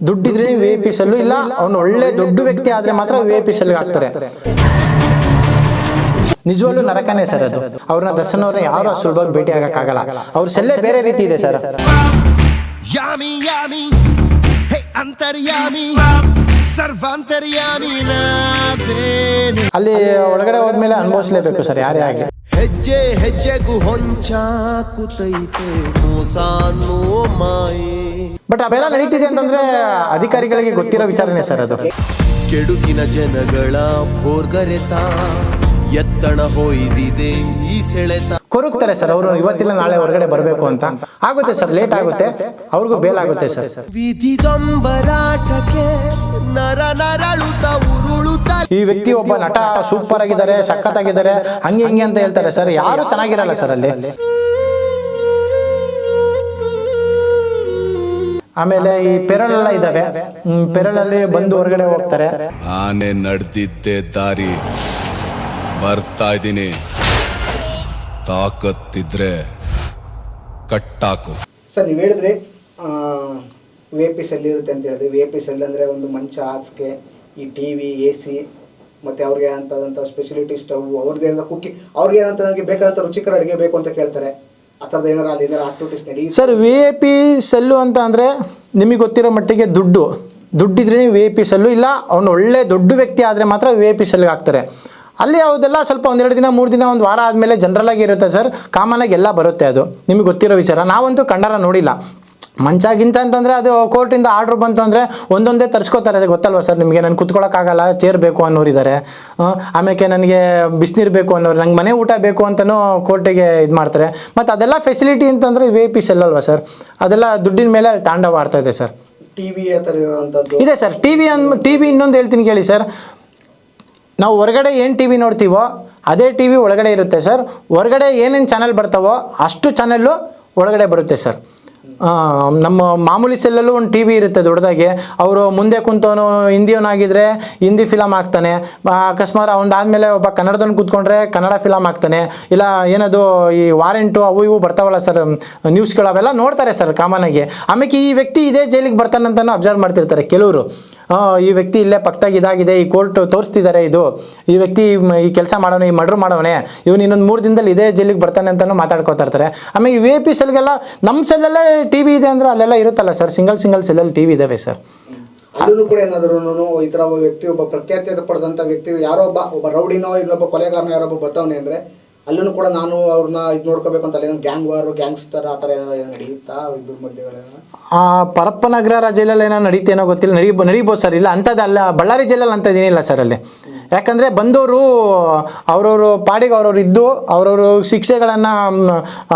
ದುಡ್ಡಿದ್ರೆ V I P cell ಇಲ್ಲ ಅವನು ಒಳ್ಳೆ ದೊಡ್ಡ ವ್ಯಕ್ತಿ ಆದ್ರೆ ಮಾತ್ರ ವಿ ಐ ಪಿ ಸೆಲ್ಗೆ ಹಾಕ್ತಾರೆ ನಿಜವಾಗ್ಲೂ ನರಕನೇ ಸರ್ ಅದು. ಅವ್ರನ್ನ ದರ್ಶನ್ ಅವ್ರನ್ನ ಯಾರು ಸುಲಭವಾಗಿ ಭೇಟಿ ಆಗಕ್ಕಾಗಲ್ಲ. ಅವ್ರ ಸೆಲ್ಲೇ ಬೇರೆ ರೀತಿ ಇದೆ ಸರ್. ಯಾಮಿ ಯಾಮಿ ಹೇ ಅಂತರ್ಯಾಮಿ ಸರ್ವಾಂತರ್ಯಾಮಿ ನಾವೇನು ಅಲ್ಲಿ ಒಳಗಡೆ ಹೋದ್ಮೇಲೆ ಅನುಭವಿಸ್ಲೇಬೇಕು ಸರ್ ಯಾರೇ ಆಗಲಿ. ಹೆಜ್ಜೆ ಹೆಜ್ಜೆಗೂ ಹೊಂಚಾಕುತೈತೆ ಮೋಸ ಅನ್ನೋ ಮಾಯೆ. ಬಟ್ ಅವೆಲ್ಲ ನಡೀತಿದೆ ಅಂತಂದ್ರೆ ಅಧಿಕಾರಿಗಳಿಗೆ ಗೊತ್ತಿರೋ ವಿಚಾರನೇ ಸರ್ ಅದು. ಕೆಡುಕಿನ ಜನಗಳ ಭೋರ್ಗರೆತ ಎತ್ತಣ ಹೋಯ್ದಿದೆ ಈ ಸೆಳೆತ ಕೊರಗ್ತಾರೆ ಸರ್ ಅವರು ಇವತ್ತಿಲ್ಲ ನಾಳೆ ಹೊರಗಡೆ ಬರಬೇಕು ಅಂತ. ಆಗುತ್ತೆ ಸರ್ ಲೇಟ್ ಆಗುತ್ತೆ ಅವ್ರಿಗೂ ಬೇಲಾಗುತ್ತೆ ಸರ್. ವಿಧಿಗಂಬರಾಟಕ್ಕೆ ನರ ನರಳುತ್ತ ಉರುಳುತ್ತ ಈ ವ್ಯಕ್ತಿ ಒಬ್ಬ ನಟ ಸೂಪರ್ ಆಗಿದ್ದಾರೆ ಸಖತ್ತಾಗಿದ್ದಾರೆ ಹಂಗೆ ಹಿಂಗೆ ಅಂತ ಹೇಳ್ತಾರೆ ಸರ್. ಯಾರು ಚೆನ್ನಾಗಿರಲ್ಲ ಸರ್ ಅಲ್ಲಿ? ಆಮೇಲೆ ಈ ಪೆರಳೆಲ್ಲ ಇದಾವೆ. ಹ್ಮ್, ಪೆರಳಲ್ಲಿ ಬಂದು ಹೊರಗಡೆ ಹೋಗ್ತಾರೆ. ಆನೆ ನಡೆದಿದ್ದೆ ದಾರಿ. ಬರ್ತಾ ಇದ್ದೀನಿ. ತಾಕತ್ತಿದ್ರೆ ಕಟ್ಟಾಕು. ಸರ್ ನೀವು ಹೇಳಿದ್ರಿ ವಿ ಪಿ ಸೆಲ್ ಇರುತ್ತೆ ಅಂತ ಹೇಳಿದ್ರಿ ವಿ ಪಿ ಸೆಲ್ ಅಂದರೆ ಒಂದು ಮಂಚ ಹಾಸಿಗೆ ಈ ಟಿ ವಿ ಎ ಸಿ ಮತ್ತು ಅವ್ರಿಗೆ ಅಂತದಂಥ ಸ್ಪೆಷಲಿಟಿ ಸ್ಟವ್ ಅವ್ರದ್ದು ಕುಕ್ಕಿ ಅವ್ರಿಗೆ ನನಗೆ ಬೇಕಾದಂಥ ರುಚಿಕರ ಅಡುಗೆ ಬೇಕು ಅಂತ ಕೇಳ್ತಾರೆ. ಆ ಥರದ್ದು ಏನಾರು ಅಲ್ಲಿ ಏನಾರು activities ನಡೀ sir V A P cell ಅಂತ ಅಂದರೆ ನಿಮಗೆ ಗೊತ್ತಿರೋ ಮಟ್ಟಿಗೆ ದುಡ್ಡು. ದುಡ್ಡಿದ್ರೆ ವಿ ಎ ಪಿ ಸೆಲ್ಲು ಇಲ್ಲ ಅವನು ಒಳ್ಳೆ ದೊಡ್ಡ ವ್ಯಕ್ತಿ ಆದರೆ ಮಾತ್ರ ವಿ ಎ ಪಿ ಸೆಲ್ಗೆ ಹಾಕ್ತಾರೆ. ಅಲ್ಲಿ ಯಾವುದೆಲ್ಲ ಸ್ವಲ್ಪ ಒಂದೆರಡು ದಿನ ಮೂರು ದಿನ ಒಂದು ವಾರ ಆದಮೇಲೆ ಜನರಲಾಗಿ ಇರುತ್ತೆ ಸರ್ ಕಾಮನ್ ಆಗಿ ಎಲ್ಲ ಬರುತ್ತೆ ಅದು. ನಿಮಗೆ ಗೊತ್ತಿರೋ ವಿಚಾರ. ನಾವಂತೂ ಕಂಡಾರ ನೋಡಿಲ್ಲ. ಮಂಚ ಗಿಂಚ ಅಂತಂದರೆ ಅದು ಕೋರ್ಟಿಂದ ಆರ್ಡ್ರ್ ಬಂತು ಅಂದರೆ ಒಂದೊಂದೇ ತರಿಸ್ಕೋತಾರೆ ಅದು ಗೊತ್ತಲ್ವ ಸರ್? ನಿಮಗೆ ನಾನು ಕುತ್ಕೊಳ್ಳೋಕ್ಕಾಗಲ್ಲ ಚೇರ್ ಬೇಕು ಅನ್ನೋರಿದ್ದಾರೆ ಆಮೇಲೆ ನನಗೆ ಬಿಸಿನೀರು ಬೇಕು ಅನ್ನೋರು ನಂಗೆ ಮನೆ ಊಟ ಬೇಕು ಅಂತಲೂ ಕೋರ್ಟಿಗೆ ಇದು ಮಾಡ್ತಾರೆ. ಮತ್ತು ಅದೆಲ್ಲ ಫೆಸಿಲಿಟಿ ಅಂತಂದರೆ ವಿ ಐ ಪಿ ಸೆಲ್ ಅಲ್ವಾ ಸರ್? ಅದೆಲ್ಲ ದುಡ್ಡಿನ ಮೇಲೆ ತಾಂಡವ ಆಡ್ತಾ ಇದೆ ಸರ್. ಟಿ ವಿ ಆ ಥರ ಇರೋವಂಥದ್ದು ಇದೆ ಸರ್. ಟಿ ವಿ ಅನ್ ಟಿ ವಿ ಇನ್ನೊಂದು ಹೇಳ್ತೀನಿ ಕೇಳಿ ಸರ್. ನಾವು ಹೊರಗಡೆ ಏನು ಟಿ ವಿ ನೋಡ್ತೀವೋ ಅದೇ ಟಿ ವಿ ಒಳಗಡೆ ಇರುತ್ತೆ ಸರ್. ಹೊರಗಡೆ ಏನೇನು ಚಾನಲ್ ಬರ್ತಾವೋ ಅಷ್ಟು ಚಾನಲ್ಲು ಒಳಗಡೆ ಬರುತ್ತೆ ಸರ್. ನಮ್ಮ ಮಾಮೂಲಿ ಸೆಲ್ಲಲ್ಲೂ ಒಂದು ಟಿ ವಿ ಇರುತ್ತೆ ದೊಡ್ಡದಾಗಿ. ಅವರು ಮುಂದೆ ಕುಂತವನು ಹಿಂದಿಯವನಾಗಿದ್ದರೆ ಹಿಂದಿ ಫಿಲಮ್ ಹಾಕ್ತಾನೆ. ಅಕಸ್ಮಾತ್ ಅವನಾದ್ಮೇಲೆ ಒಬ್ಬ ಕನ್ನಡದವ್ನು ಕೂತ್ಕೊಂಡ್ರೆ ಕನ್ನಡ ಫಿಲಮ್ ಹಾಕ್ತಾನೆ. ಇಲ್ಲ, ಏನದು ಈ ವಾರೆಂಟು ಅವು ಇವು ಬರ್ತಾವಲ್ಲ ಸರ್ ನ್ಯೂಸ್ಗಳು ಅವೆಲ್ಲ ನೋಡ್ತಾರೆ ಸರ್ ಕಾಮನಾಗಿ ಆಮೇಲೆ ಈ ವ್ಯಕ್ತಿ ಇದೇ ಜೈಲಿಗೆ ಬರ್ತಾನಂತನೂ ಅಬ್ಸರ್ವ್ ಮಾಡ್ತಿರ್ತಾರೆ ಕೆಲವರು. ಈ ವ್ಯಕ್ತಿ ಇಲ್ಲೇ ಪಕ್ಕದಾಗ ಇದಾಗಿದೆ, ಈ ಕೋರ್ಟ್ ತೋರಿಸ್ತಿದ್ದಾರೆ ಇದು. ಈ ವ್ಯಕ್ತಿ ಈ ಕೆಲಸ ಮಾಡೋನೆ, ಈ ಮರ್ಡ್ರ್ ಮಾಡೋನೆ. ಇವನು ಇನ್ನೊಂದು ಮೂರು ದಿನದಲ್ಲಿ ಇದೇ ಜೈಲಿಗೆ ಬರ್ತಾನೆ ಅಂತಲೂ ಮಾತಾಡ್ಕೋತಾ ಇರ್ತಾರೆ. ಆಮೇಲೆ ಈ ವಿ ಐ ಪಿ ಸೆಲ್ಗೆಲ್ಲ ನಮ್ಮ ಸೆಲ್ಲಲ್ಲೇ ಟಿ ವಿ ಇದೆ ಅಂದರೆ ಅಲ್ಲೆಲ್ಲ ಇರುತ್ತಲ್ಲ ಸರ್? ಸಿಂಗಲ್ ಸಿಂಗಲ್ ಸೆಲ್ಲಲ್ಲಿ ಟಿ ವಿ ಇದ್ದಾವೆ ಸರ್. ಅದನ್ನು ಕೂಡ ಏನಾದ್ರು ಈ ಥರ ಒಬ್ಬ ವ್ಯಕ್ತಿ, ಒಬ್ಬ ಪ್ರಖ್ಯಾತಿಯಾದ ಪಡೆದಂಥ ವ್ಯಕ್ತಿ, ಯಾರೋ ಒಬ್ಬ ಒಬ್ಬ ರೌಡಿನೋ ಇಲ್ಲೊಬ್ಬ ಕೊಲೆಗಾರನೋ ಯಾರೊಬ್ಬ ಬರ್ತಾವನೆ ಅಂದರೆ ಅಲ್ಲೂ ಕೂಡ ನಾನು ಅವ್ರನ್ನ ಇದು ನೋಡ್ಕೋಬೇಕು ಏನೋ ಗ್ಯಾಂಗ್ ವಾರು, ಗ್ಯಾಂಗ್ಸ್ಟರ್ ಆ ಥರ ಏನಾರು ಏನೋ ನಡೆಯುತ್ತಾ ಇದ್ರ ಆ ಪರಪ್ಪನಗರ ಜಿಲ್ಲೆಯಲ್ಲಿ ಏನೋ ನಡೀತೇನೋ ಗೊತ್ತಿಲ್ಲ. ನಡಿ, ನಡೀಬೋದು ಸರ್. ಇಲ್ಲ ಅಂಥದ್ದಲ್ಲ ಬಳ್ಳಾರಿ ಜಿಲ್ಲೆಯಲ್ಲಿ ಅಂಥದ್ದೇನಿಲ್ಲ ಸರ್ ಅಲ್ಲಿ. ಯಾಕಂದರೆ ಬಂದವರು ಅವರವರು ಪಾಡಿಗೆ ಅವ್ರವ್ರು ಇದ್ದು ಅವ್ರವ್ರ ಶಿಕ್ಷೆಗಳನ್ನು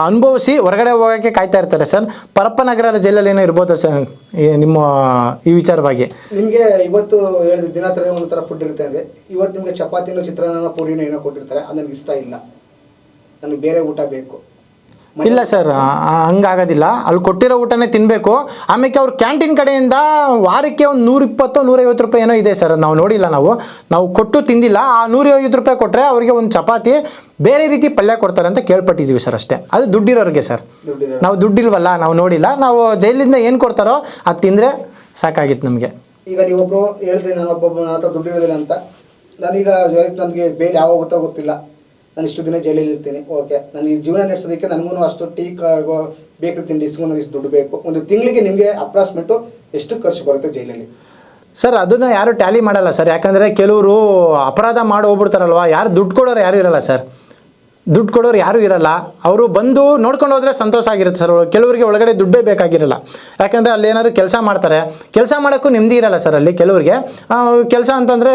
ಅನುಭವಿಸಿ ಹೊರಗಡೆ ಹೋಗೋಕ್ಕೆ ಕಾಯ್ತಾ ಇರ್ತಾರೆ ಸರ್. ಪರಪ್ಪನಗರ ಜಿಲ್ಲೆಯಲ್ಲಿ ಏನೋ ಇರ್ಬೋದು ಸರ್ ನಿಮ್ಮ, ಈ ವಿಚಾರವಾಗಿ? ನಿಮಗೆ ಇವತ್ತು ಹೇಳಿದ ದಿನ ಥರ ಫುಡ್ ಇರುತ್ತೆ ಇವತ್ತು ನಿಮಗೆ ಚಪಾತಿನೋ ಚಿತ್ರಾನ್ನ ಪೂರಿನೋ ಏನೋ ಕೊಟ್ಟಿರ್ತಾರೆ. ಅದು ನನಗೆ ಇಷ್ಟ ಇಲ್ಲ. ನನಗೆ ಬೇರೆ ಊಟ ಬೇಕು. ಇಲ್ಲ ಸರ್ ಹಂಗಾಗೋದಿಲ್ಲ. ಅಲ್ಲಿ ಕೊಟ್ಟಿರೋ ಊಟನೇ ತಿನ್ನಬೇಕು ಆಮೇಲೆ ಅವ್ರ ಕ್ಯಾಂಟೀನ್ ಕಡೆಯಿಂದ ವಾರಕ್ಕೆ ಒಂದು ನೂರಿಪ್ಪತ್ತು ನೂರೈವತ್ತು ರೂಪಾಯಿ ಏನೋ ಇದೆ ಸರ್ ನಾವು ನೋಡಿಲ್ಲ ನಾವು. ನಾವು ಕೊಟ್ಟು ತಿಂದಿಲ್ಲ. ಆ ನೂರೈವತ್ತು ರೂಪಾಯಿ ಕೊಟ್ಟರೆ ಅವರಿಗೆ ಒಂದು ಚಪಾತಿ ಬೇರೆ ರೀತಿ ಪಲ್ಯ ಕೊಡ್ತಾರೆ ಅಂತ ಕೇಳ್ಪಟ್ಟಿದ್ದೀವಿ ಸರ್ ಅಷ್ಟೇ. ಅದು ದುಡ್ಡಿರೋರಿಗೆ ಸರ್. ನಾವು ದುಡ್ಡಿಲ್ವಲ್ಲ ನಾವು ನೋಡಿಲ್ಲ. ನಾವು ಜೈಲಿಂದ ಏನು ಕೊಡ್ತಾರೋ ಅದು ತಿಂದರೆ ಸಾಕಾಗಿತ್ತು ನಮಗೆ. ಈಗ ನೀವೊಬ್ಬರು ಹೇಳ್ತೀನಿ ನಾನು ಒಬ್ಬೊಬ್ಬ ನನ್ನ ಹತ್ರ ದುಡ್ಡು ಇರೋದಿಲ್ಲ ಅಂತ. ನಾನೀಗ ನನಗೆ ಬೇರೆ ಯಾವಾಗ ಗೊತ್ತಾಗುತ್ತಿಲ್ಲ. ಗೊತ್ತಿಲ್ಲ ನಾನು ಇಷ್ಟು ದಿನ ಜೈಲಲ್ಲಿ ಇರ್ತೀನಿ. ಓಕೆ ನನಗೆ ಜೀವನ ನಡೆಸೋದಕ್ಕೆ ನನಗೂ ಅಷ್ಟು ಟೀ ಬೇಕ್ರಿ ತಿಂಡಿ, ಇಸ್ಕೊಂಡು ನನಗೆ ಇಷ್ಟು ದುಡ್ಡು ಬೇಕು. ಒಂದು ತಿಂಗಳಿಗೆ ನಿಮಗೆ ಅಪ್ರಾಕ್ಸಿಮೇಟು ಎಷ್ಟು ಖರ್ಚು ಬರುತ್ತೆ ಜೈಲಲ್ಲಿ? ಸರ್, ಅದನ್ನು ಯಾರು ಟ್ಯಾಲಿ ಮಾಡಲ್ಲ ಸರ್. ಯಾಕಂದರೆ ಕೆಲವರು ಅಪರಾಧ ಮಾಡಿ ಹೋಗ್ಬಿಡ್ತಾರಲ್ವ? ಯಾರು ದುಡ್ಡು ಕೊಡೋರು ಯಾರೂ ಇರಲ್ಲ ಸರ್. ದುಡ್ಡು ಕೊಡೋರು ಯಾರೂ ಇರಲ್ಲ. ಅವರು ಬಂದು ನೋಡ್ಕೊಂಡು ಹೋದರೆ ಸಂತೋಷ ಆಗಿರುತ್ತೆ ಸರ್. ಕೆಲವರಿಗೆ ಒಳಗಡೆ ದುಡ್ಡೇ ಬೇಕಾಗಿರಲ್ಲ. ಯಾಕಂದರೆ ಅಲ್ಲಿ ಏನಾದ್ರು ಕೆಲಸ ಮಾಡ್ತಾರೆ. ಕೆಲಸ ಮಾಡೋಕ್ಕೂ ನೆಮ್ಮದಿ ಇರಲ್ಲ ಸರ್ ಅಲ್ಲಿ ಕೆಲವರಿಗೆ. ಕೆಲಸ ಅಂತಂದರೆ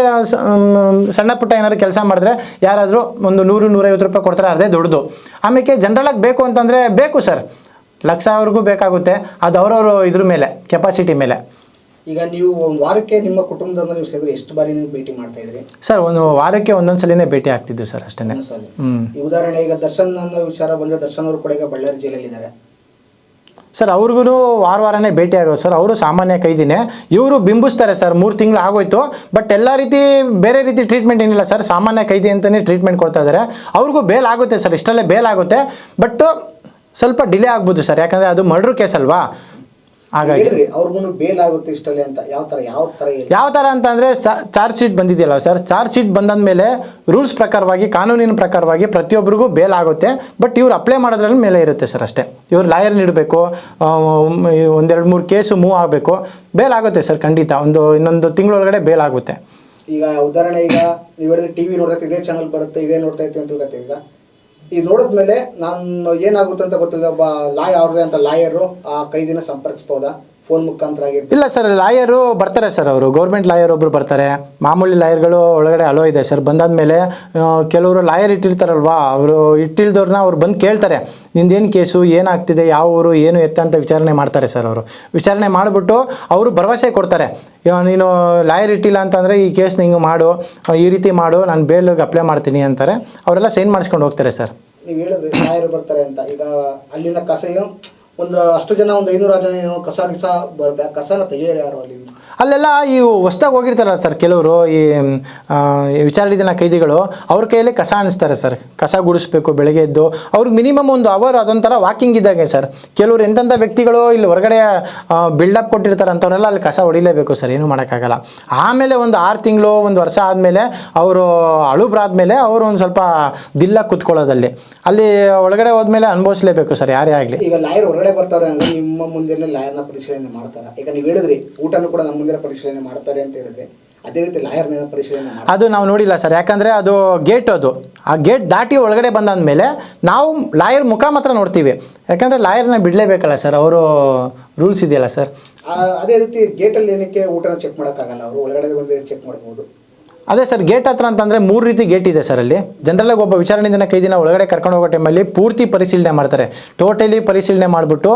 ಸಣ್ಣ ಪುಟ್ಟ ಏನಾದ್ರು ಕೆಲಸ ಮಾಡಿದ್ರೆ ಯಾರಾದರೂ ಒಂದು ನೂರು, ನೂರೈವತ್ತು ರೂಪಾಯಿ ಕೊಡ್ತಾರೆ ಅದೇ ದೊಡ್ಡದು ಆಮೇಲೆ ಜನರಲಾಗಿ ಬೇಕು ಅಂತಂದರೆ ಬೇಕು ಸರ್. ಲಕ್ಷವರೆಗೂ ಬೇಕಾಗುತ್ತೆ. ಅದು ಅವರವರು ಇದ್ರ ಮೇಲೆ, ಕೆಪಾಸಿಟಿ ಮೇಲೆ. ಈಗ ನೀವು ಒಂದು ವಾರಕ್ಕೆ ನಿಮ್ಮ ಕುಟುಂಬದಿಂದ ನೀವು ಸೇರಿದ್ರೆ ಎಷ್ಟು ಬಾರಿ ನೀವು ಭೇಟಿ ಮಾಡ್ತಾ ಇದ್ರಿ? ಸರ್ ಒಂದು ವಾರಕ್ಕೆ ಒಂದೊಂದು ಸಲಿನೇ ಭೇಟಿ ಆಗ್ತಿದ್ವಿ ಸರ್ ಅಷ್ಟೇ ಒಂದ್ಸಲ. ಈ ಉದಾಹರಣೆ ಈಗ ದರ್ಶನ್ ಅನ್ನೋ ವಿಚಾರ ಬಂದ್ರೆ ದರ್ಶನ್ ಅವರು ಕೂಡ ಈಗ ಬಳ್ಳಾರಿ ಜಿಲ್ಲೆಯಲ್ಲಿದ್ದಾರೆ ಸರ್ ಅವ್ರಿಗೂ ವಾರ ವಾರನೇ ಭೇಟಿ ಆಗೋದು ಸರ್. ಅವರು ಸಾಮಾನ್ಯ ಕೈದಿನೇ. ಇವರು ಬಿಂಬಿಸ್ತಾರೆ ಸರ್ ಮೂರು ತಿಂಗಳು ಆಗೋಯ್ತು. ಬಟ್ ಎಲ್ಲ ರೀತಿ ಬೇರೆ ರೀತಿ ಟ್ರೀಟ್ಮೆಂಟ್ ಏನಿಲ್ಲ ಸರ್. ಸಾಮಾನ್ಯ ಕೈದಿ ಅಂತಲೇ ಟ್ರೀಟ್ಮೆಂಟ್ ಕೊಡ್ತಾ ಇದ್ದಾರೆ ಅವ್ರಿಗೂ ಬೇಲ್ ಆಗುತ್ತೆ ಸರ್. ಇಷ್ಟಲ್ಲೇ ಬೇಲ್ ಆಗುತ್ತೆ. ಬಟ್ ಸ್ವಲ್ಪ ಡಿಲೇ ಆಗ್ಬೋದು ಸರ್. ಯಾಕಂದರೆ ಅದು ಮರ್ಡ್ರ್ ಕೇಸ್ ಅಲ್ವಾ? ಹಾಗಾಗಿ. ಹೇಳಿದ್ರಿ ಅವ್ರಿಗೂ ಬೇಲ್ ಆಗುತ್ತೆ ಇಷ್ಟಲ್ಲೇ ಅಂತ ಯಾವ ತರ ಯಾವ ತರ ಹೇಳಿ? ಯಾವ ಥರ ಅಂತಂದರೆ ಚಾರ್ಜ್ ಶೀಟ್ ಬಂದಿದೆಯಲ್ಲ ಸರ್ ಚಾರ್ಜ್ ಶೀಟ್ ಬಂದಾದ್ಮೇಲೆ ರೂಲ್ಸ್ ಪ್ರಕಾರವಾಗಿ ಕಾನೂನಿನ ಪ್ರಕಾರವಾಗಿ ಪ್ರತಿಯೊಬ್ಬರಿಗೂ ಬೇಲ್ ಆಗುತ್ತೆ. ಬಟ್ ಇವ್ರು ಅಪ್ಲೈ ಮಾಡೋದ್ರಲ್ಲಿ ಮೇಲೆ ಇರುತ್ತೆ ಸರ್ ಅಷ್ಟೇ. ಇವ್ರು ಲಾಯರ್ ನೀಡಬೇಕು ಒಂದೆರಡು ಮೂರು ಕೇಸು ಮೂವ್ ಆಗಬೇಕು. ಬೇಲ್ ಆಗುತ್ತೆ ಸರ್ ಖಂಡಿತ. ಒಂದು ಇನ್ನೊಂದು ತಿಂಗಳೊಳಗಡೆ ಬೇಲ್ ಆಗುತ್ತೆ. ಈಗ ಉದಾಹರಣೆ ಈಗ ನೀವು ಹೇಳಿದ್ರೆ ಟಿವಿ ನೋಡ್ತಾ ಇದೇ ಚಾನಲ್ ಬರುತ್ತೆ ಇದೇ ನೋಡ್ತಾ ಇತ್ತು ಅಂತ ಈಗ? ಈ ನೋಡಿದ್ಮೇಲೆ ನಾನು ಏನಾಗುತ್ತೆ ಅಂತ ಗೊತ್ತಿಲ್ಲ ಒಬ್ಬ ಲಾಯ್ ಅವ್ರದೇ ಅಂತ ಲಾಯರು ಆ ಕೈದಿನ ಸಂಪರ್ಕಿಸ್ಬೋದಾ? ಫೋನ್ ಮುಖಾಂತರ ಆಗಿರ್ಬೋದು ಇಲ್ಲ ಸರ್ ಲಾಯರು ಬರ್ತಾರೆ ಸರ್ ಅವರು. ಗೌರ್ಮೆಂಟ್ ಲಾಯರ್ ಒಬ್ಬರು ಬರ್ತಾರೆ. ಮಾಮೂಲಿ ಲಾಯರ್ಗಳು ಒಳಗಡೆ ಅಲೋ ಇದೆ ಸರ್. ಬಂದಾದ್ಮೇಲೆ ಕೆಲವರು ಲಾಯರ್ ಇಟ್ಟಿರ್ತಾರಲ್ವಾ ಅವರು ಇಟ್ಟಿಲ್ದವ್ರನ್ನ ಅವ್ರು ಬಂದು ಕೇಳ್ತಾರೆ. ನಿಂದೇನು ಕೇಸು ಏನಾಗ್ತಿದೆ ಯಾವ ಊರು ಏನು ಎತ್ತ ಅಂತ ವಿಚಾರಣೆ ಮಾಡ್ತಾರೆ ಸರ್ ಅವರು. ವಿಚಾರಣೆ ಮಾಡಿಬಿಟ್ಟು ಅವರು ಭರವಸೆ ಕೊಡ್ತಾರೆ. ನೀನು ಲಾಯರ್ ಇಟ್ಟಿಲ್ಲ ಅಂತಂದರೆ ಈ ಕೇಸ್ನ ಹಿಂಗೆ ಮಾಡು ಈ ರೀತಿ ಮಾಡು ನಾನು ಬೇಲ್ಗೆ ಅಪ್ಲೈ ಮಾಡ್ತೀನಿ ಅಂತಾರೆ. ಅವರೆಲ್ಲ ಸೈನ್ ಮಾಡಿಸ್ಕೊಂಡು ಹೋಗ್ತಾರೆ ಸರ್. ನೀವು ಹೇಳಿದ್ರೆ ಲಾಯರ್ ಬರ್ತಾರೆ ಅಂತ. ಈಗ ಅಲ್ಲಿನ ಕಸ ಒಂದು ಅಷ್ಟು ಜನ, ಒಂದು ಐನೂರು ಜನ ಏನೋ ಕಸ ಗಿಸ ಬರುತ್ತೆ ಆ ಕಸನ ತೆಗೆಯೋರು ಯಾರು ಅಲ್ಲಿ? ಅಲ್ಲೆಲ್ಲ ಈ ಹೊಸ್ದಾಗಿ ಹೋಗಿರ್ತಾರಲ್ಲ ಸರ್ ಕೆಲವರು ಈ ವಿಚಾರಣೆ ದಿನ ಕೈದಿಗಳು ಅವ್ರ ಕೈಯಲ್ಲಿ ಕಸ ಅನಿಸ್ತಾರೆ ಸರ್. ಕಸ ಗುಡಿಸ್ಬೇಕು, ಬೆಳಗ್ಗೆ ಎದ್ದು ಅವ್ರಿಗೆ ಮಿನಿಮಮ್ ಒಂದು ಅವರ್ ಅದೊಂಥರ ವಾಕಿಂಗ್ ಇದ್ದಾಗೆ ಸರ್. ಕೆಲವರು ಎಂತೆಂಥ ವ್ಯಕ್ತಿಗಳು ಇಲ್ಲಿ ಹೊರಗಡೆ ಬಿಲ್ಡಪ್ ಕೊಟ್ಟಿರ್ತಾರೆ ಅಂಥವ್ರೆಲ್ಲ ಅಲ್ಲಿ ಕಸ ಹೊಡಿಲೇಬೇಕು ಸರ್, ಏನೂ ಮಾಡೋಕ್ಕಾಗಲ್ಲ. ಆಮೇಲೆ ಒಂದು ಆರು ತಿಂಗಳು, ಒಂದು ವರ್ಷ ಆದಮೇಲೆ ಅವರು ಅಳುಬ್ರಾದ್ಮೇಲೆ ಅವರು ಒಂದು ಸ್ವಲ್ಪ ದಿಲ್ಲ ಕುತ್ಕೊಳ್ಳೋದಲ್ಲಿ. ಅಲ್ಲಿ ಒಳಗಡೆ ಹೋದ್ಮೇಲೆ ಅನುಭವಿಸ್ಲೇಬೇಕು ಸರ್, ಯಾರೇ ಆಗಲಿ. ಈಗ ಲಾಯರ್ ಹೊರಗಡೆ ಬರ್ತಾರೆ ನಿಮ್ಮ ಮುಂದೆ ಲಾಯರ್ನ ಪರಿಶೀಲನೆ ಮಾಡ್ತಾರೆ. ಈಗ ನೀವು ಹೇಳಿದ್ರಿ, ಊಟನೂ ಕೂಡ ನಮ್ಮ ಪರಿಶೀಲನೆ ಮಾಡ್ತಾರೆ ಅಂತ ಹೇಳಿದ್ರೆ ಅದೇ ರೀತಿ ಲಾಯರ್ನ ಪರಿಶೀಲನೆ ಅದು ನಾವು ನೋಡಿಲ್ಲ ಸರ್. ಯಾಕಂದರೆ ಅದು ಗೇಟ್ ಅದು. ಆ ಗೇಟ್ ದಾಟಿ ಒಳಗಡೆ ಬಂದಾದ್ಮೇಲೆ ನಾವು ಲಾಯರ್ ಮುಖ ಮಾತ್ರ ನೋಡ್ತೀವಿ. ಯಾಕಂದರೆ ಲಾಯರ್ನ ಬಿಡಲೇಬೇಕಲ್ಲ ಸರ್. ಅವರು ರೂಲ್ಸ್ ಇದೆಯಲ್ಲ ಸರ್. ಅದೇ ರೀತಿ ಗೇಟಲ್ಲಿ ಏನಕ್ಕೆ ಊಟನ ಚೆಕ್ ಮಾಡೋಕ್ಕಾಗಲ್ಲ. ಅವರು ಒಳಗಡೆ ಬಂದು ಚೆಕ್ ಮಾಡ್ಬೋದು. ಅದೇ ಸರ್, ಗೇಟ್ ಹತ್ರ ಅಂತಂದರೆ ಮೂರು ರೀತಿ ಗೇಟ್ ಇದೆ ಸರ್ ಅಲ್ಲಿ. ಜನರಲ್ಲಾಗಿ ಒಬ್ಬ ವಿಚಾರಣೆ ದಿನ ಕೈ ದಿನ ಒಳಗಡೆ ಕರ್ಕೊಂಡು ಹೋಗೋ ಟೈಮಲ್ಲಿ ಪೂರ್ತಿ ಪರಿಶೀಲನೆ ಮಾಡ್ತಾರೆ. ಟೋಟಲಿ ಪರಿಶೀಲನೆ ಮಾಡಿಬಿಟ್ಟು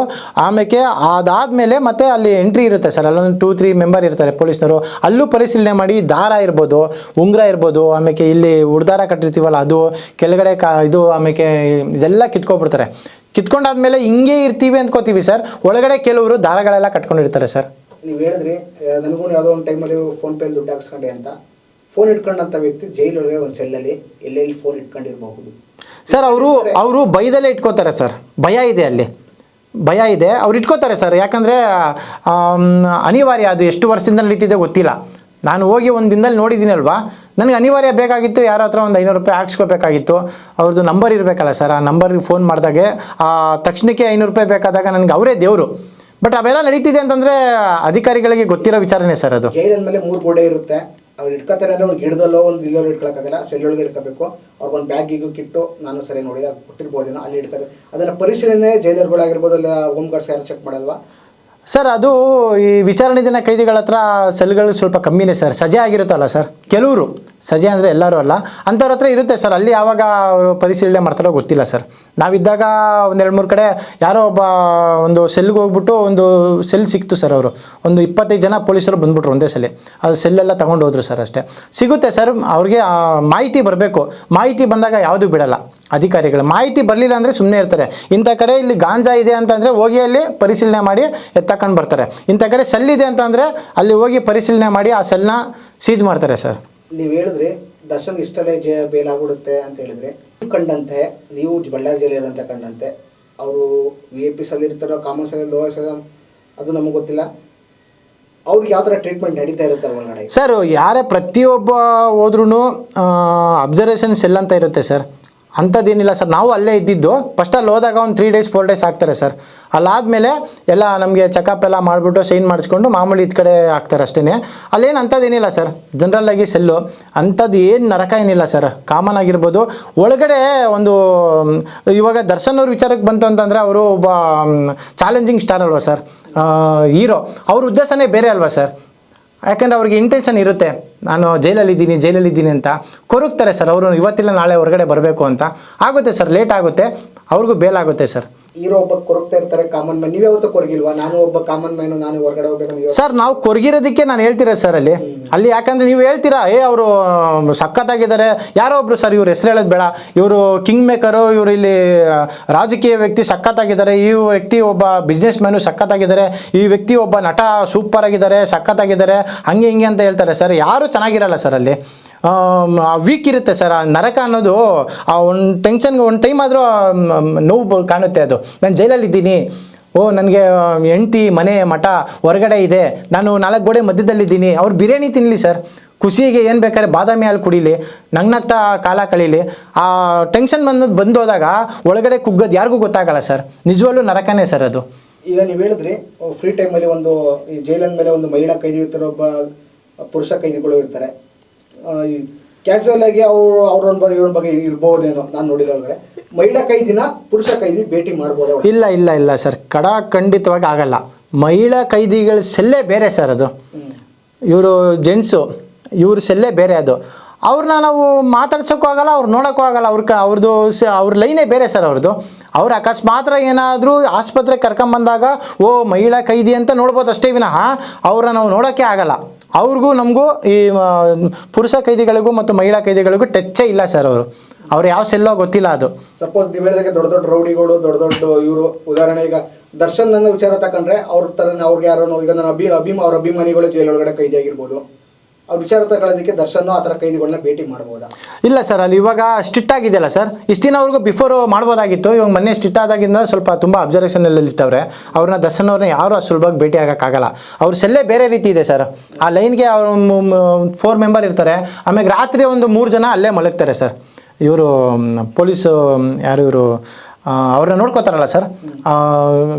ಆಮೇಲೆ ಅದಾದಮೇಲೆ ಮತ್ತೆ ಅಲ್ಲಿ ಎಂಟ್ರಿ ಇರುತ್ತೆ ಸರ್. ಅಲ್ಲೊಂದು ಟೂ ತ್ರೀ ಮೆಂಬರ್ ಇರ್ತಾರೆ ಪೊಲೀಸ್ನವರು. ಅಲ್ಲೂ ಪರಿಶೀಲನೆ ಮಾಡಿ ದಾರ ಇರ್ಬೋದು, ಉಂಗುರ ಇರ್ಬೋದು ಆಮೇಲೆ ಇಲ್ಲಿ ಉಡ್ದಾರ ಕಟ್ಟಿರ್ತೀವಲ್ಲ ಅದು, ಕೆಳಗಡೆ ಕಾ ಇದು ಆಮೇಲೆ ಇದೆಲ್ಲ ಕಿತ್ಕೊಬಿಡ್ತಾರೆ. ಕಿತ್ಕೊಂಡಾದ್ಮೇಲೆ ಹಿಂಗೆ ಇರ್ತೀವಿ ಅಂದ್ಕೋತೀವಿ ಸರ್. ಒಳಗಡೆ ಕೆಲವರು ದಾರಗಳೆಲ್ಲ ಕಟ್ಕೊಂಡಿರ್ತಾರೆ ಸರ್. ನೀವು ಹೇಳಿದ್ರಿ ನನಗೂ ಯಾವುದೋ ಒಂದು ಟೈಮಲ್ಲಿ ಫೋನ್ಪೇಲಿ ದುಡ್ಡು ಹಾಕ್ಸ್ಕೊಂಡೆ ಅಂತ. ಫೋನ್ ಇಟ್ಕೊಂಡಂತ ವ್ಯಕ್ತಿ ಜೈಲೊಳಗೆ ಒಂದು ಸೆಲ್ಲಲ್ಲಿ ಎಲ್ಲೆಲ್ಲಿ ಫೋನ್ ಇಟ್ಕೊಂಡಿರಬಹುದು. ಸರ್ ಅವರು ಅವರು ಭಯದಲ್ಲೇ ಇಟ್ಕೋತಾರೆ ಸರ್ ಭಯ ಇದೆ ಅಲ್ಲಿ. ಭಯ ಇದೆ. ಅವ್ರು ಇಟ್ಕೋತಾರೆ ಸರ್ ಯಾಕಂದರೆ ಅನಿವಾರ್ಯ ಅದು ಎಷ್ಟು ವರ್ಷದಿಂದ ನಡೀತಿದೆ ಗೊತ್ತಿಲ್ಲ. ನಾನು ಹೋಗಿ ಒಂದು ದಿನದಲ್ಲಿ ನೋಡಿದ್ದೀನಲ್ವಾ ನನಗೆ ಅನಿವಾರ್ಯ ಬೇಕಾಗಿತ್ತು. ಯಾರ ಹತ್ರ ಒಂದು ಐನೂರು ರೂಪಾಯಿ ಹಾಕ್ಸ್ಕೋಬೇಕಾಗಿತ್ತು. ಅವ್ರದ್ದು ನಂಬರ್ ಇರಬೇಕಲ್ಲ ಸರ್ ಆ ನಂಬರ್ಗೆ ಫೋನ್ ಮಾಡಿದಾಗೆ ಆ ತಕ್ಷಣಕ್ಕೆ ಐನೂರು ರೂಪಾಯಿ ಬೇಕಾದಾಗ ನನಗೆ ಅವರೇ ದೇವರು. ಬಟ್ ಅವೆಲ್ಲ ನಡೀತಿದೆ ಅಂತಂದರೆ ಅಧಿಕಾರಿಗಳಿಗೆ ಗೊತ್ತಿರೋ ವಿಚಾರನೇ ಸರ್ ಅದು. ಮೇಲೆ ಮೂರು ಗೋಡೆ ಇರುತ್ತೆ. ಅವ್ರು ಇಟ್ಕೋತಾರೆ, ಅಂದ್ರೆ ಒಂದು ಗಿಡದಲ್ಲೋ ಒಂದು ಇಲ್ಲೋ ಇಟ್ಕೊಳಕ್ಕಾಗಲ್ಲ ಸೆಲ್ ಒಳಗೆ ಇಟ್ಕೋಬೇಕು. ಅವ್ರಿಗೊಂದು ಬ್ಯಾಗಿಗೂ ಕಿಟ್ಟು ನಾನು ಸರಿ ನೋಡಿ, ಅದು ಕೊಟ್ಟಿರ್ಬೋದೇನೋ ಅಲ್ಲಿ ಇಟ್ಕೋತಾರೆ ಅದನ್ನು ಪರಿಶೀಲನೆ ಜೈಲರ್ಗಳಾಗಿರ್ಬೋದು ಅಲ್ಲ ಹೋಮ್ ಗಾರ್ಡ್ಸ್ ಯಾರು ಚೆಕ್ ಮಾಡಲ್ವಾ? ಸರ್, ಅದು ಈ ವಿಚಾರಣೆ ದಿನ ಕೈದಿಗಳ ಹತ್ರ ಸೆಲ್ಗಳು ಸ್ವಲ್ಪ ಕಮ್ಮಿನೇ ಸರ್. ಸಜೆ ಆಗಿರುತ್ತಲ್ಲ ಸರ್? ಕೆಲವರು. ಸಜೆ ಅಂದರೆ ಎಲ್ಲರೂ ಅಲ್ಲ. ಅಂಥವ್ರ ಹತ್ರ ಇರುತ್ತೆ ಸರ್. ಅಲ್ಲಿ ಯಾವಾಗ ಅವರು ಪರಿಶೀಲನೆ ಮಾಡ್ತಾರೋ ಗೊತ್ತಿಲ್ಲ ಸರ್. ನಾವಿದ್ದಾಗ ಒಂದೆರಡು ಮೂರು ಕಡೆ ಯಾರೋ ಒಬ್ಬ ಒಂದು ಸೆಲ್ಗೆ ಹೋಗ್ಬಿಟ್ಟು ಒಂದು ಸೆಲ್ ಸಿಕ್ತು ಸರ್ ಅವರು. ಒಂದು ಇಪ್ಪತ್ತೈದು ಜನ ಪೊಲೀಸರು ಬಂದ್ಬಿಟ್ರು ಒಂದೇ ಸಲ. ಅದು ಸೆಲ್ಲೆಲ್ಲ ತೊಗೊಂಡು ಹೋದ್ರು ಸರ್ ಅಷ್ಟೇ. ಸಿಗುತ್ತೆ ಸರ್ ಅವ್ರಿಗೆ ಮಾಹಿತಿ ಬರಬೇಕು. ಮಾಹಿತಿ ಬಂದಾಗ ಯಾವುದು ಬಿಡಲ್ಲ. ಅಧಿಕಾರಿಗಳು ಮಾಹಿತಿ ಬರಲಿಲ್ಲ ಅಂದರೆ ಸುಮ್ಮನೆ ಇರ್ತಾರೆ. ಇಂಥ ಕಡೆ ಇಲ್ಲಿ ಗಾಂಜಾ ಇದೆ ಅಂತಂದರೆ ಹೋಗಿ ಅಲ್ಲಿ ಪರಿಶೀಲನೆ ಮಾಡಿ ಎತ್ತಕೊಂಡು ಬರ್ತಾರೆ. ಇಂಥ ಕಡೆ ಸೆಲ್ ಇದೆ ಅಂತಂದರೆ ಅಲ್ಲಿ ಹೋಗಿ ಪರಿಶೀಲನೆ ಮಾಡಿ ಆ ಸೆಲ್ನ ಸೀಜ್ ಮಾಡ್ತಾರೆ ಸರ್ ನೀವು ಹೇಳಿದ್ರಿ ದರ್ಶನ್ ಇಷ್ಟಲ್ಲೇ ಜ ಬೇಲಾಗ್ಬಿಡುತ್ತೆ ಅಂತ ಹೇಳಿದ್ರಿ. ಕಂಡಂತೆ, ನೀವು ಬಳ್ಳಾರಿ ಜಿಲ್ಲೆ ಅಂತ ಕಂಡಂತೆ, ಅವರು ವಿ ಎ ಪಿ ಸಲ್ಲಿ ಇರ್ತಾರೋ, ಕಾಮರ್ಸ್ ಅಲ್ಲಿ ಲೋ ಎಸ್ ಅದು ನಮಗೆ ಗೊತ್ತಿಲ್ಲ. ಅವ್ರಿಗೆ ಯಾವ ಥರ ಟ್ರೀಟ್ಮೆಂಟ್ ನಡೀತಾ ಇರುತ್ತೆ ಒಳಗಡೆ? ಸರ್, ಯಾರೇ ಪ್ರತಿಯೊಬ್ಬ ಹೋದ್ರೂ ಅಬ್ಸರ್ವೇಷನ್ಸ್ ಸೆಲ್ ಅಂತ ಇರುತ್ತೆ ಸರ್. ಅಂಥದ್ದೇನಿಲ್ಲ ಸರ್. ನಾವು ಅಲ್ಲೇ ಇದ್ದಿದ್ದು. ಫಸ್ಟ್ ಅಲ್ಲಿ ಹೋದಾಗ ಒಂದು ತ್ರೀ ಡೇಸ್ ಫೋರ್ ಡೇಸ್ ಆಗ್ತಾರೆ ಸರ್. ಅಲ್ಲಾದಮೇಲೆ ಎಲ್ಲ ನಮಗೆ ಚೆಕಪ್ ಎಲ್ಲ ಮಾಡಿಬಿಟ್ಟು ಸೈನ್ ಮಾಡಿಸ್ಕೊಂಡು ಮಾಮೂಲಿ ಇದು ಕಡೆ ಹಾಕ್ತಾರೆ ಅಷ್ಟೇ ಅಲ್ಲೇನು ಅಂಥದ್ದೇನಿಲ್ಲ ಸರ್. ಜನರಲ್ಲಾಗಿ ಸೆಲ್ಲು ಅಂಥದ್ದು ಏನು ನರಕ ಏನಿಲ್ಲ ಸರ್. ಕಾಮನ್ ಆಗಿರ್ಬೋದು. ಒಳಗಡೆ ಒಂದು ಇವಾಗ ದರ್ಶನ್ ಅವ್ರ ವಿಚಾರಕ್ಕೆ ಬಂತು ಅಂತಂದರೆ ಅವರು ಒಬ್ಬ ಚಾಲೆಂಜಿಂಗ್ ಸ್ಟಾರ್ ಅಲ್ವಾ ಸರ್. ಹೀರೋ ಅವ್ರ ಉದ್ದೇಶನೇ ಬೇರೆ ಅಲ್ವಾ ಸರ್. ಯಾಕಂದ್ರೆ ಅವ್ರಿಗೆ ಇಂಟೆನ್ಷನ್ ಇರುತ್ತೆ. ನಾನು ಜೈಲಲ್ಲಿದ್ದೀನಿ ಜೈಲಲ್ಲಿದ್ದೀನಿ ಅಂತ. ಕೊರಗ್ತಾರೆ ಸರ್, ಅವರು ಇವತ್ತಿಲ್ಲ, ನಾಳೆ ಹೊರಗಡೆ ಬರಬೇಕು ಅಂತ. ಆಗುತ್ತೆ ಸರ್ ಲೇಟ್ ಆಗುತ್ತೆ. ಅವ್ರಿಗೂ ಬೇಲ್ ಆಗುತ್ತೆ ಸರ್. ಹೀರೋ ಒಬ್ಬ ಕೊರಗ್ತಾ ಇರ್ತಾರೆ ಕಾಮನ್ ಮ್ಯಾನ್ ನೀವೇ ಯಾವತ್ತೂ ಕೊರಗಿಲ್ವಾ? ನಾನು ಒಬ್ಬ ಕಾಮನ್ ಮ್ಯಾನು ನಾನು ಹೊರಗಡೆ ಹೋಗ್ಬೇಕು ನೀವು ಸರ್ ನಾವು ಕೊರಗಿರೋದಕ್ಕೆ ನಾನು ಹೇಳ್ತೀರಾ ಸರ್ ಅಲ್ಲಿ. ಅಲ್ಲಿ ಯಾಕಂದ್ರೆ ನೀವು ಹೇಳ್ತೀರಾ ಏ ಅವರು ಸಖತ್ತಾಗಿದ್ದಾರೆ. ಯಾರೋ ಒಬ್ರು ಸರ್ ಇವ್ರ ಹೆಸರು ಹೇಳೋದು ಬೇಡ. ಇವರು ಕಿಂಗ್ ಮೇಕರು ಇವರು ಇಲ್ಲಿ ರಾಜಕೀಯ ವ್ಯಕ್ತಿ ಸಖತ್ತಾಗಿದ್ದಾರೆ. ಈ ವ್ಯಕ್ತಿ ಒಬ್ಬ ಬಿಸ್ನೆಸ್ ಮ್ಯಾನು ಸಖತ್ತಾಗಿದ್ದಾರೆ. ಈ ವ್ಯಕ್ತಿ ಒಬ್ಬ ನಟ ಸೂಪರ್ ಆಗಿದ್ದಾರೆ ಸಖತ್ತಾಗಿದ್ದಾರೆ. ಹಂಗೆ ಹಿಂಗೆ ಅಂತ ಹೇಳ್ತಾರೆ ಸರ್. ಯಾರು ಚೆನ್ನಾಗಿರಲ್ಲ ಸರ್ ಅಲ್ಲಿ. ವೀಕ್ ಇರುತ್ತೆ ಸರ್ ಆ ನರಕ ಅನ್ನೋದು, ಆ ಒಂದು ಟೆನ್ಷನ್ಗೆ ಒಂದು ಟೈಮ್ ಆದರೂ ನೋವು ಕಾಣುತ್ತೆ ಅದು. ನಾನು ಜೈಲಲ್ಲಿದ್ದೀನಿ ಓ, ನನಗೆ ಹೆಂಡ್ತಿ, ಮನೆ, ಮಠ ಹೊರಗಡೆ ಇದೆ. ನಾನು ನಾಲ್ಕು ಗೋಡೆ ಮಧ್ಯದಲ್ಲಿದ್ದೀನಿ ಅವ್ರು ಬಿರಿಯಾನಿ ತಿನ್ನಲಿ ಸರ್ ಖುಷಿಗೆ ಏನು ಬೇಕಾದ್ರೆ ಬಾದಾಮಿ ಹಾಲು ಕುಡೀಲಿ, ನಗ್ನಗ್ತಾ ಕಾಲ ಕಳೀಲಿ. ಆ ಟೆನ್ಷನ್ ಬಂದು, ಬಂದೋದಾಗ ಒಳಗಡೆ ಕುಗ್ಗೋದು ಯಾರಿಗೂ ಗೊತ್ತಾಗಲ್ಲ ಸರ್ ನಿಜವಲ್ಲೂ ನರಕನೇ ಸರ್ ಅದು. ಈಗ ನೀವು ಹೇಳಿದ್ರಿ ಫ್ರೀ ಟೈಮಲ್ಲಿ ಒಂದು ಈ ಜೈಲಿನ ಮೇಲೆ ಒಂದು ಮಹಿಳಾ ಕೈದಿ ಇರ್ತಾರೆ ಒಬ್ಬ ಪುರುಷ ಕೈದಿಗಳು ಇರ್ತಾರೆ ಕ್ಯಾಶುವಲ್ ಆಗಿ ಅವರು ಅವ್ರ ಬಗ್ಗೆ ಇವ್ರ ಬಗ್ಗೆ ಇರ್ಬೋದೇನೋ ನಾನು ನೋಡಿದ ಒಳಗಡೆ ಮಹಿಳಾ ಕೈದಿನ ಪುರುಷ ಕೈದಿ ಭೇಟಿ ಮಾಡ್ಬೋದು ಇಲ್ಲ ಇಲ್ಲ ಇಲ್ಲ ಸರ್. ಕಡ ಖಂಡಿತವಾಗಿ ಆಗಲ್ಲ. ಮಹಿಳಾ ಕೈದಿಗಳ ಸೆಲ್ಲೇ ಬೇರೆ ಸರ್ ಅದು. ಇವರು ಜೆಂಟ್ಸು ಇವ್ರ ಸೆಲ್ಲೇ ಬೇರೆ ಅದು. ಅವ್ರನ್ನ ನಾವು ಮಾತಾಡ್ಸೋಕ್ಕೂ ಆಗಲ್ಲ ಅವ್ರು ನೋಡೋಕ್ಕೂ ಆಗಲ್ಲ. ಅವ್ರ ಕ ಅವ್ರದ್ದು ಸ ಅವ್ರ ಲೈನೇ ಬೇರೆ ಸರ್ ಅವ್ರದ್ದು ಅವ್ರು ಅಕಸ್ಮಾತ್ರ ಏನಾದರೂ ಆಸ್ಪತ್ರೆಗೆ ಕರ್ಕೊಂಬಂದಾಗ ಓ ಮಹಿಳಾ ಕೈದಿ ಅಂತ ನೋಡ್ಬೋದು ಅಷ್ಟೇ ವಿನಃ ಅವ್ರನ್ನ ನಾವು ನೋಡೋಕ್ಕೆ ಆಗಲ್ಲ. ಅವ್ರಿಗೂ ನಮಗೂ ಈ ಪುರುಷ ಕೈದಿಗಳಿಗೂ ಮತ್ತು ಮಹಿಳಾ ಕೈದಿಗಳಿಗೂ ಟಚ್ಚೇ ಇಲ್ಲ ಸರ್ ಅವರು. ಅವ್ರು ಯಾವ ಸೆಲ್ಲೋ ಗೊತ್ತಿಲ್ಲ ಅದು. ಸಪೋಸ್ ಹೇಳಿದಾಗೆ ದೊಡ್ಡ ದೊಡ್ಡ ರೌಡಿಗಳು, ದೊಡ್ಡ ದೊಡ್ಡ ಇವರು. ಉದಾಹರಣೆ ಈಗ ದರ್ಶನ್ ನನ್ನ ವಿಚಾರ ತಕೊಂಡ್ರೆ ಅವ್ರ ತರ ಅವ್ರಿಗೆ ಯಾರೋ ಈಗ ನನ್ನ ಅಭಿ ಅಭಿಮ ಅವ್ರ ಅಭಿಮಾನಿಗಳು ಜೈಲೊಳಗಡೆ ಒಳಗಡೆ ಕೈದಿ ಆಗಿರ್ಬೋದು ಅವ್ರ ವಿಚಾರ ತಗೊಳ್ಳೋದಕ್ಕೆ ದರ್ಶನ್ ಆ ಥರ ಕೈದಿಗಳನ್ನ ಭೇಟಿ ಮಾಡ್ಬೋದಾ? ಇಲ್ಲ ಸರ್, ಅಲ್ಲಿ ಇವಾಗ ಸ್ಟ್ರಿಕ್ಟ್ ಆಗಿದೆಯಲ್ಲ ಸರ್. ಇಷ್ಟು ದಿನ ಅವ್ರಿಗೂ ಬಿಫೋರ್ ಮಾಡ್ಬೋದಾಗಿತ್ತು. ಇವಾಗ ಮೊನ್ನೆ ಸ್ಟ್ರಿಕ್ಟ್ ಆದಾಗಿಂದ ಸ್ವಲ್ಪ ತುಂಬ ಅಬ್ಸರ್ವೇಷನಲ್ಲಿ ಇಟ್ಟವ್ರೆ ಅವ್ರನ್ನ ದರ್ಶನ್ ಅವ್ರನ್ನ ಯಾರು ಅಷ್ಟು ಸುಲಭವಾಗಿ ಭೇಟಿ ಆಗೋಕ್ಕಾಗಲ್ಲ ಅವ್ರ ಸೆಲ್ಲೇ ಬೇರೆ ರೀತಿ ಇದೆ ಸರ್. ಆ ಲೈನ್ಗೆ ಅವರು ಫೋರ್ ಮೆಂಬರ್ ಇರ್ತಾರೆ. ಆಮೇಲೆ ರಾತ್ರಿ ಒಂದು ಮೂರು ಜನ ಅಲ್ಲೇ ಮಲಗ್ತಾರೆ ಸರ್. ಇವರು ಪೊಲೀಸು ಯಾರು ಇವರು ಅವ್ರನ್ನ ನೋಡ್ಕೋತಾರಲ್ಲ ಸರ್.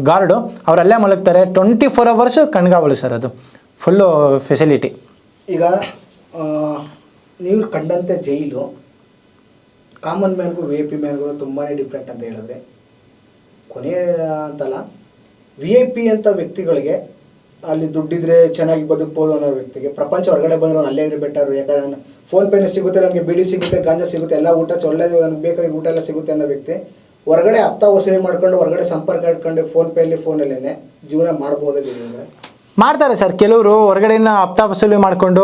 ಗಾರ್ಡು ಅವರಲ್ಲೇ ಮಲಗ್ತಾರೆ. ಟ್ವೆಂಟಿ ಫೋರ್ ಅವರ್ಸು ಕಣ್ಗಾವಳಿ ಸರ್ ಅದು. ಫುಲ್ಲು ಫೆಸಿಲಿಟಿ ಈಗ ನೀವು ಕಂಡಂತೆ ಜೈಲು ಕಾಮನ್ ಮ್ಯಾನ್ಗೂ ವಿ ಐ ಪಿ ಮ್ಯಾನ್ಗೂ ತುಂಬಾ ಡಿಫ್ರೆಂಟ್ ಅಂತ ಹೇಳಿದ್ರೆ. ಕೊನೆ ಅಂತಲ್ಲ ವಿ ಐ ಪಿ ಅಂತ ವ್ಯಕ್ತಿಗಳಿಗೆ ಅಲ್ಲಿ ದುಡ್ಡಿದ್ರೆ ಚೆನ್ನಾಗಿ ಬದುಕ್ಬೋದು ಅನ್ನೋ ವ್ಯಕ್ತಿಗೆ, ಪ್ರಪಂಚ ಹೊರಗಡೆ ಬಂದರೂ ಅಲ್ಲೇ ಇದ್ರೆ ಬೆಟರ್ ಯಾಕಂದ್ರೆ ಫೋನ್ ಫೋನ್ಪೇನೇ ಸಿಗುತ್ತೆ, ನನಗೆ ಬಿಡಿ ಸಿಗುತ್ತೆ, ಗಾಂಜಾ ಸಿಗುತ್ತೆ, ಎಲ್ಲ ಊಟ ಚೊಳ್ಳೆ ನನಗೆ ಬೇಕಾದ ಊಟ ಎಲ್ಲ ಸಿಗುತ್ತೆ ಅನ್ನೋ ವ್ಯಕ್ತಿ, ಹೊರಗಡೆ ಹಪ್ತಾ ವಸೂಲಿ ಮಾಡ್ಕೊಂಡು ಹೊರಗಡೆ ಸಂಪರ್ಕ ಇಟ್ಕೊಂಡು ಫೋನ್ ಪೇಲಿ ಫೋನಲ್ಲೇ ಜೀವನ ಮಾಡ್ಬೋದಲ್ಲಿ ಅಂದರೆ ಮಾಡ್ತಾರೆ ಸರ್. ಕೆಲವರು ಹೊರಗಡೆಯಿಂದ ಹಪ್ತಾ ವಸೂಲಿ ಮಾಡಿಕೊಂಡು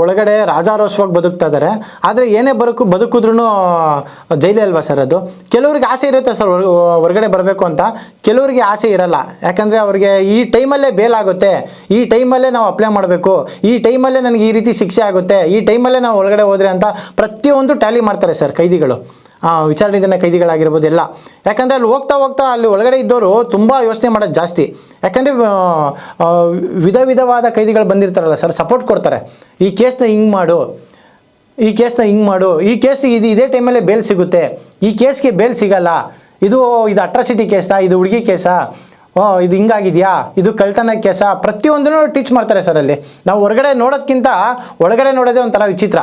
ಒಳಗಡೆ ರಾಜಾರೋಷವಾಗಿ ಬದುಕ್ತಾ ಇದ್ದಾರೆ ಆದರೆ ಏನೇ ಬದುಕು ಬದುಕಿದ್ರು ಜೈಲೇ ಅಲ್ವಾ ಸರ್ ಅದು? ಕೆಲವ್ರಿಗೆ ಆಸೆ ಇರುತ್ತೆ ಸರ್ ಹೊರ- ಹೊರಗಡೆ ಬರಬೇಕು ಅಂತ. ಕೆಲವರಿಗೆ ಆಸೆ ಇರಲ್ಲ. ಯಾಕಂದರೆ ಅವ್ರಿಗೆ ಈ ಟೈಮಲ್ಲೇ ಬೇಲ್ ಆಗುತ್ತೆ. ಈ ಟೈಮಲ್ಲೇ ನಾವು ಅಪ್ಲೈ ಮಾಡಬೇಕು. ಈ ಟೈಮಲ್ಲೇ ನನಗೆ ಈ ರೀತಿ ಶಿಕ್ಷೆ ಆಗುತ್ತೆ. ಈ ಟೈಮಲ್ಲೇ ನಾವು ಒಳಗಡೆ ಹೋದ್ರೆ ಅಂತ ಪ್ರತಿಯೊಂದು ಟ್ಯಾಲಿ ಮಾಡ್ತಾರೆ ಸರ್ ಕೈದಿಗಳು. ವಿಚಾರಣೆ ಕೈದಿಗಳಾಗಿರ್ಬೋದು ಎಲ್ಲ. ಯಾಕಂದರೆ ಅಲ್ಲಿ ಹೋಗ್ತಾ ಹೋಗ್ತಾ ಅಲ್ಲಿ ಒಳಗಡೆ ಇದ್ದವರು ತುಂಬ ಯೋಚನೆ ಮಾಡೋದು ಜಾಸ್ತಿ. ಯಾಕಂದರೆ ವಿಧ ವಿಧವಾದ ಕೈದಿಗಳು ಬಂದಿರ್ತಾರಲ್ಲ ಸರ್ ಸಪೋರ್ಟ್ ಕೊಡ್ತಾರೆ. ಈ ಕೇಸ್ನ ಹಿಂಗೆ ಮಾಡು, ಈ ಕೇಸ್ನ ಹಿಂಗೆ ಮಾಡು, ಈ ಕೇಸ್ ಇದು ಇದೇ ಟೈಮಲ್ಲೇ ಬೇಲ್ ಸಿಗುತ್ತೆ, ಈ ಕೇಸ್ಗೆ ಬೇಲ್ ಸಿಗಲ್ಲ, ಇದು ಇದು ಅಟ್ರಾಸಿಟಿ ಕೇಸಾ, ಇದು ಹುಡುಗಿ ಕೇಸಾ, ಓ, ಇದು ಹಿಂಗಾಗಿದೆಯಾ, ಇದು ಕಳ್ತನ ಕೇಸ, ಪ್ರತಿಯೊಂದನ್ನು ಟೀಚ್ ಮಾಡ್ತಾರೆ ಸರ್ ಅಲ್ಲಿ. ನಾವು ಹೊರಗಡೆ ನೋಡೋದಕ್ಕಿಂತ ಒಳಗಡೆ ನೋಡೋದೇ ಒಂಥರ ವಿಚಿತ್ರ.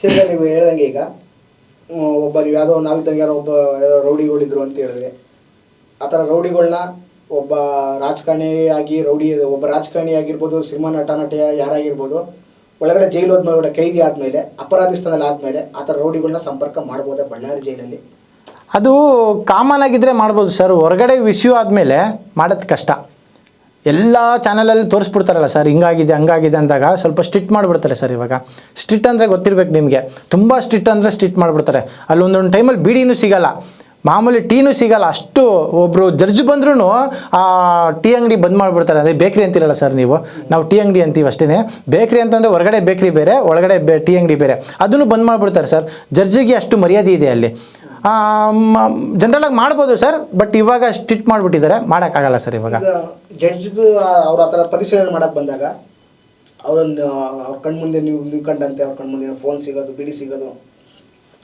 ಸರಿ ನೀವು ಹೇಳ್ದಂಗೆ ಈಗ ಒಬ್ಬ ಯಾವುದೋ ನಾವಿದ್ದಂಗೆ ಯಾರೋ ಒಬ್ಬ ರೌಡಿಗಳಿದ್ರು ಅಂತ ಹೇಳಿದ್ವಿ. ಆ ಥರ ರೌಡಿಗಳನ್ನ ಒಬ್ಬ ರಾಜಕಾರಣಿ ಆಗಿ ರೌಡಿ, ಒಬ್ಬ ರಾಜಕಾರಣಿ ಆಗಿರ್ಬೋದು, ಸಿನಿಮಾ ನಟ ನಟಿಯ ಯಾರಾಗಿರ್ಬೋದು, ಒಳಗಡೆ ಜೈಲು ಹೋದ್ಮೇಲೆ ಒಳ್ಳೆ ಕೈದಿ ಆದಮೇಲೆ, ಅಪರಾಧಿ ಸ್ಥಾನದಲ್ಲಿ ಆದಮೇಲೆ ಆ ಥರ ರೌಡಿಗಳನ್ನ ಸಂಪರ್ಕ ಮಾಡ್ಬೋದಾ ಬಳ್ಳಾರಿ ಜೈಲಲ್ಲಿ? ಅದು ಕಾಮನ್ ಆಗಿದ್ದರೆ ಮಾಡ್ಬೋದು ಸರ್. ಹೊರಗಡೆ ವಿಷಯ ಆದಮೇಲೆ ಮಾಡೋದು ಕಷ್ಟ. ಎಲ್ಲ ಚಾನಲಲ್ಲಿ ತೋರಿಸ್ಬಿಡ್ತಾರಲ್ಲ ಸರ್ ಹಿಂಗಾಗಿದೆ, ಹಂಗಾಗಿದೆ ಅಂದಾಗ ಸ್ವಲ್ಪ ಸ್ಟ್ರಿಕ್ಟ್ ಮಾಡಿಬಿಡ್ತಾರೆ ಸರ್ ಇವಾಗ. ಸ್ಟ್ರಿಕ್ಟ್ ಅಂದರೆ ಗೊತ್ತಿರಬೇಕು ನಿಮಗೆ. ತುಂಬ ಸ್ಟ್ರಿಕ್ಟ್ ಅಂದರೆ ಸ್ಟ್ರಿಕ್ಟ್ ಮಾಡಿಬಿಡ್ತಾರೆ. ಅಲ್ಲಿ ಒಂದೊಂದು ಟೈಮಲ್ಲಿ ಬಿಡಿನೂ ಸಿಗಲ್ಲ. ಮಾಮೂಲಿ ಟೀನೂ ಸಿಗಲ್ಲ. ಅಷ್ಟು ಒಬ್ಬರು ಜಡ್ಜ್ ಬಂದ್ರೂ ಆ ಟೀ ಅಂಗಡಿ ಬಂದ್ ಮಾಡಿಬಿಡ್ತಾರೆ. ಅದೇ ಬೇಕ್ರಿ ಅಂತಿರಲ್ಲ ಸರ್ ನೀವು. ನಾವು ಟೀ ಅಂಗಡಿ ಅಂತೀವಿ ಅಷ್ಟೇ ಬೇಕ್ರಿ ಅಂತಂದರೆ ಹೊರಗಡೆ ಬೇಕ್ರಿ ಬೇರೆ, ಒಳಗಡೆ ಬೇ, ಟೀ ಅಂಗಡಿ ಬೇರೆ. ಅದನ್ನು ಬಂದ್ ಮಾಡಿಬಿಡ್ತಾರೆ ಸರ್ ಜಡ್ಜಿಗೆ ಅಷ್ಟು ಮರ್ಯಾದೆ ಇದೆ ಅಲ್ಲಿ. ಜನರಲಾಗಿ ಮಾಡ್ಬೋದು ಸರ್ ಬಟ್ ಇವಾಗ ಸ್ಟಿಟ್ ಮಾಡಿಬಿಟ್ಟಿದ್ದಾರೆ. ಮಾಡೋಕ್ಕಾಗಲ್ಲ ಸರ್ ಇವಾಗ. ಜಡ್ಜ್ ಅವ್ರ ಆ ಪರಿಶೀಲನೆ ಮಾಡಕ್ಕೆ ಬಂದಾಗ, ಅವ್ರನ್ನ ಅವ್ರ ಕಣ್ಮುಂದೆ ನೀವು ನೀವು ಕಂಡಂತೆ, ಅವ್ರ ಕಣ್ಮುಂದೆ ಫೋನ್ ಸಿಗೋದು, ಬಿಡಿ ಸಿಗೋದು ಆ ಥರ ಏನು ಆಗಿತ್ತು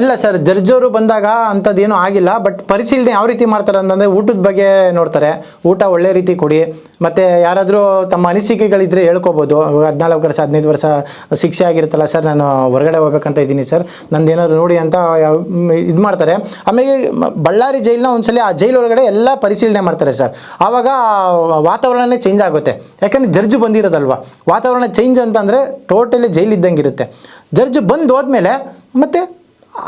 ಇಲ್ಲ ಸರ್ ಜರ್ಜೋರು ಬಂದಾಗ ಅಂಥದ್ದೇನು ಆಗಿಲ್ಲ, ಬಟ್ ಪರಿಶೀಲನೆ ಯಾವ ರೀತಿ ಮಾಡ್ತಾರೆ ಅಂತಂದರೆ ಊಟದ ಬಗ್ಗೆ ನೋಡ್ತಾರೆ. ಊಟ ಒಳ್ಳೆ ರೀತಿ ಕೊಡಿ, ಮತ್ತು ಯಾರಾದರೂ ತಮ್ಮ ಅನಿಸಿಕೆಗಳಿದ್ದರೆ ಹೇಳ್ಕೋಬಹುದು ಹದಿನಾಲ್ಕು ವರ್ಷ, ಹದಿನೈದು ವರ್ಷ ಶಿಕ್ಷೆ ಆಗಿರುತ್ತಲ್ಲ ಸರ್, ನಾನು ಹೊರಗಡೆ ಹೋಗ್ಬೇಕಂತ ಇದ್ದೀನಿ ಸರ್. ನಂದು ಏನಾದ್ರು ನೋಡಿ ಅಂತ ಇದು ಮಾಡ್ತಾರೆ. ಆಮೇಲೆ ಬಳ್ಳಾರಿ ಜೈಲನ್ನ ಒಂದ್ಸಲ ಆ ಜೈಲ್ ಒಳಗಡೆ ಎಲ್ಲ ಪರಿಶೀಲನೆ ಮಾಡ್ತಾರೆ ಸರ್. ಆವಾಗ ವಾತಾವರಣನೇ ಚೇಂಜ್ ಆಗುತ್ತೆ. ಯಾಕಂದರೆ ಜಡ್ಜ್ ಬಂದಿರೋದಲ್ವಾ? ವಾತಾವರಣ ಚೇಂಜ್ ಅಂತಂದರೆ ಟೋಟಲಿ ಜೈಲ್ ಇದ್ದಂಗೆ ಇರುತ್ತೆ. ಜಡ್ಜ್ ಬಂದು ಹೋದ್ಮೇಲೆ ಮತ್ತೆ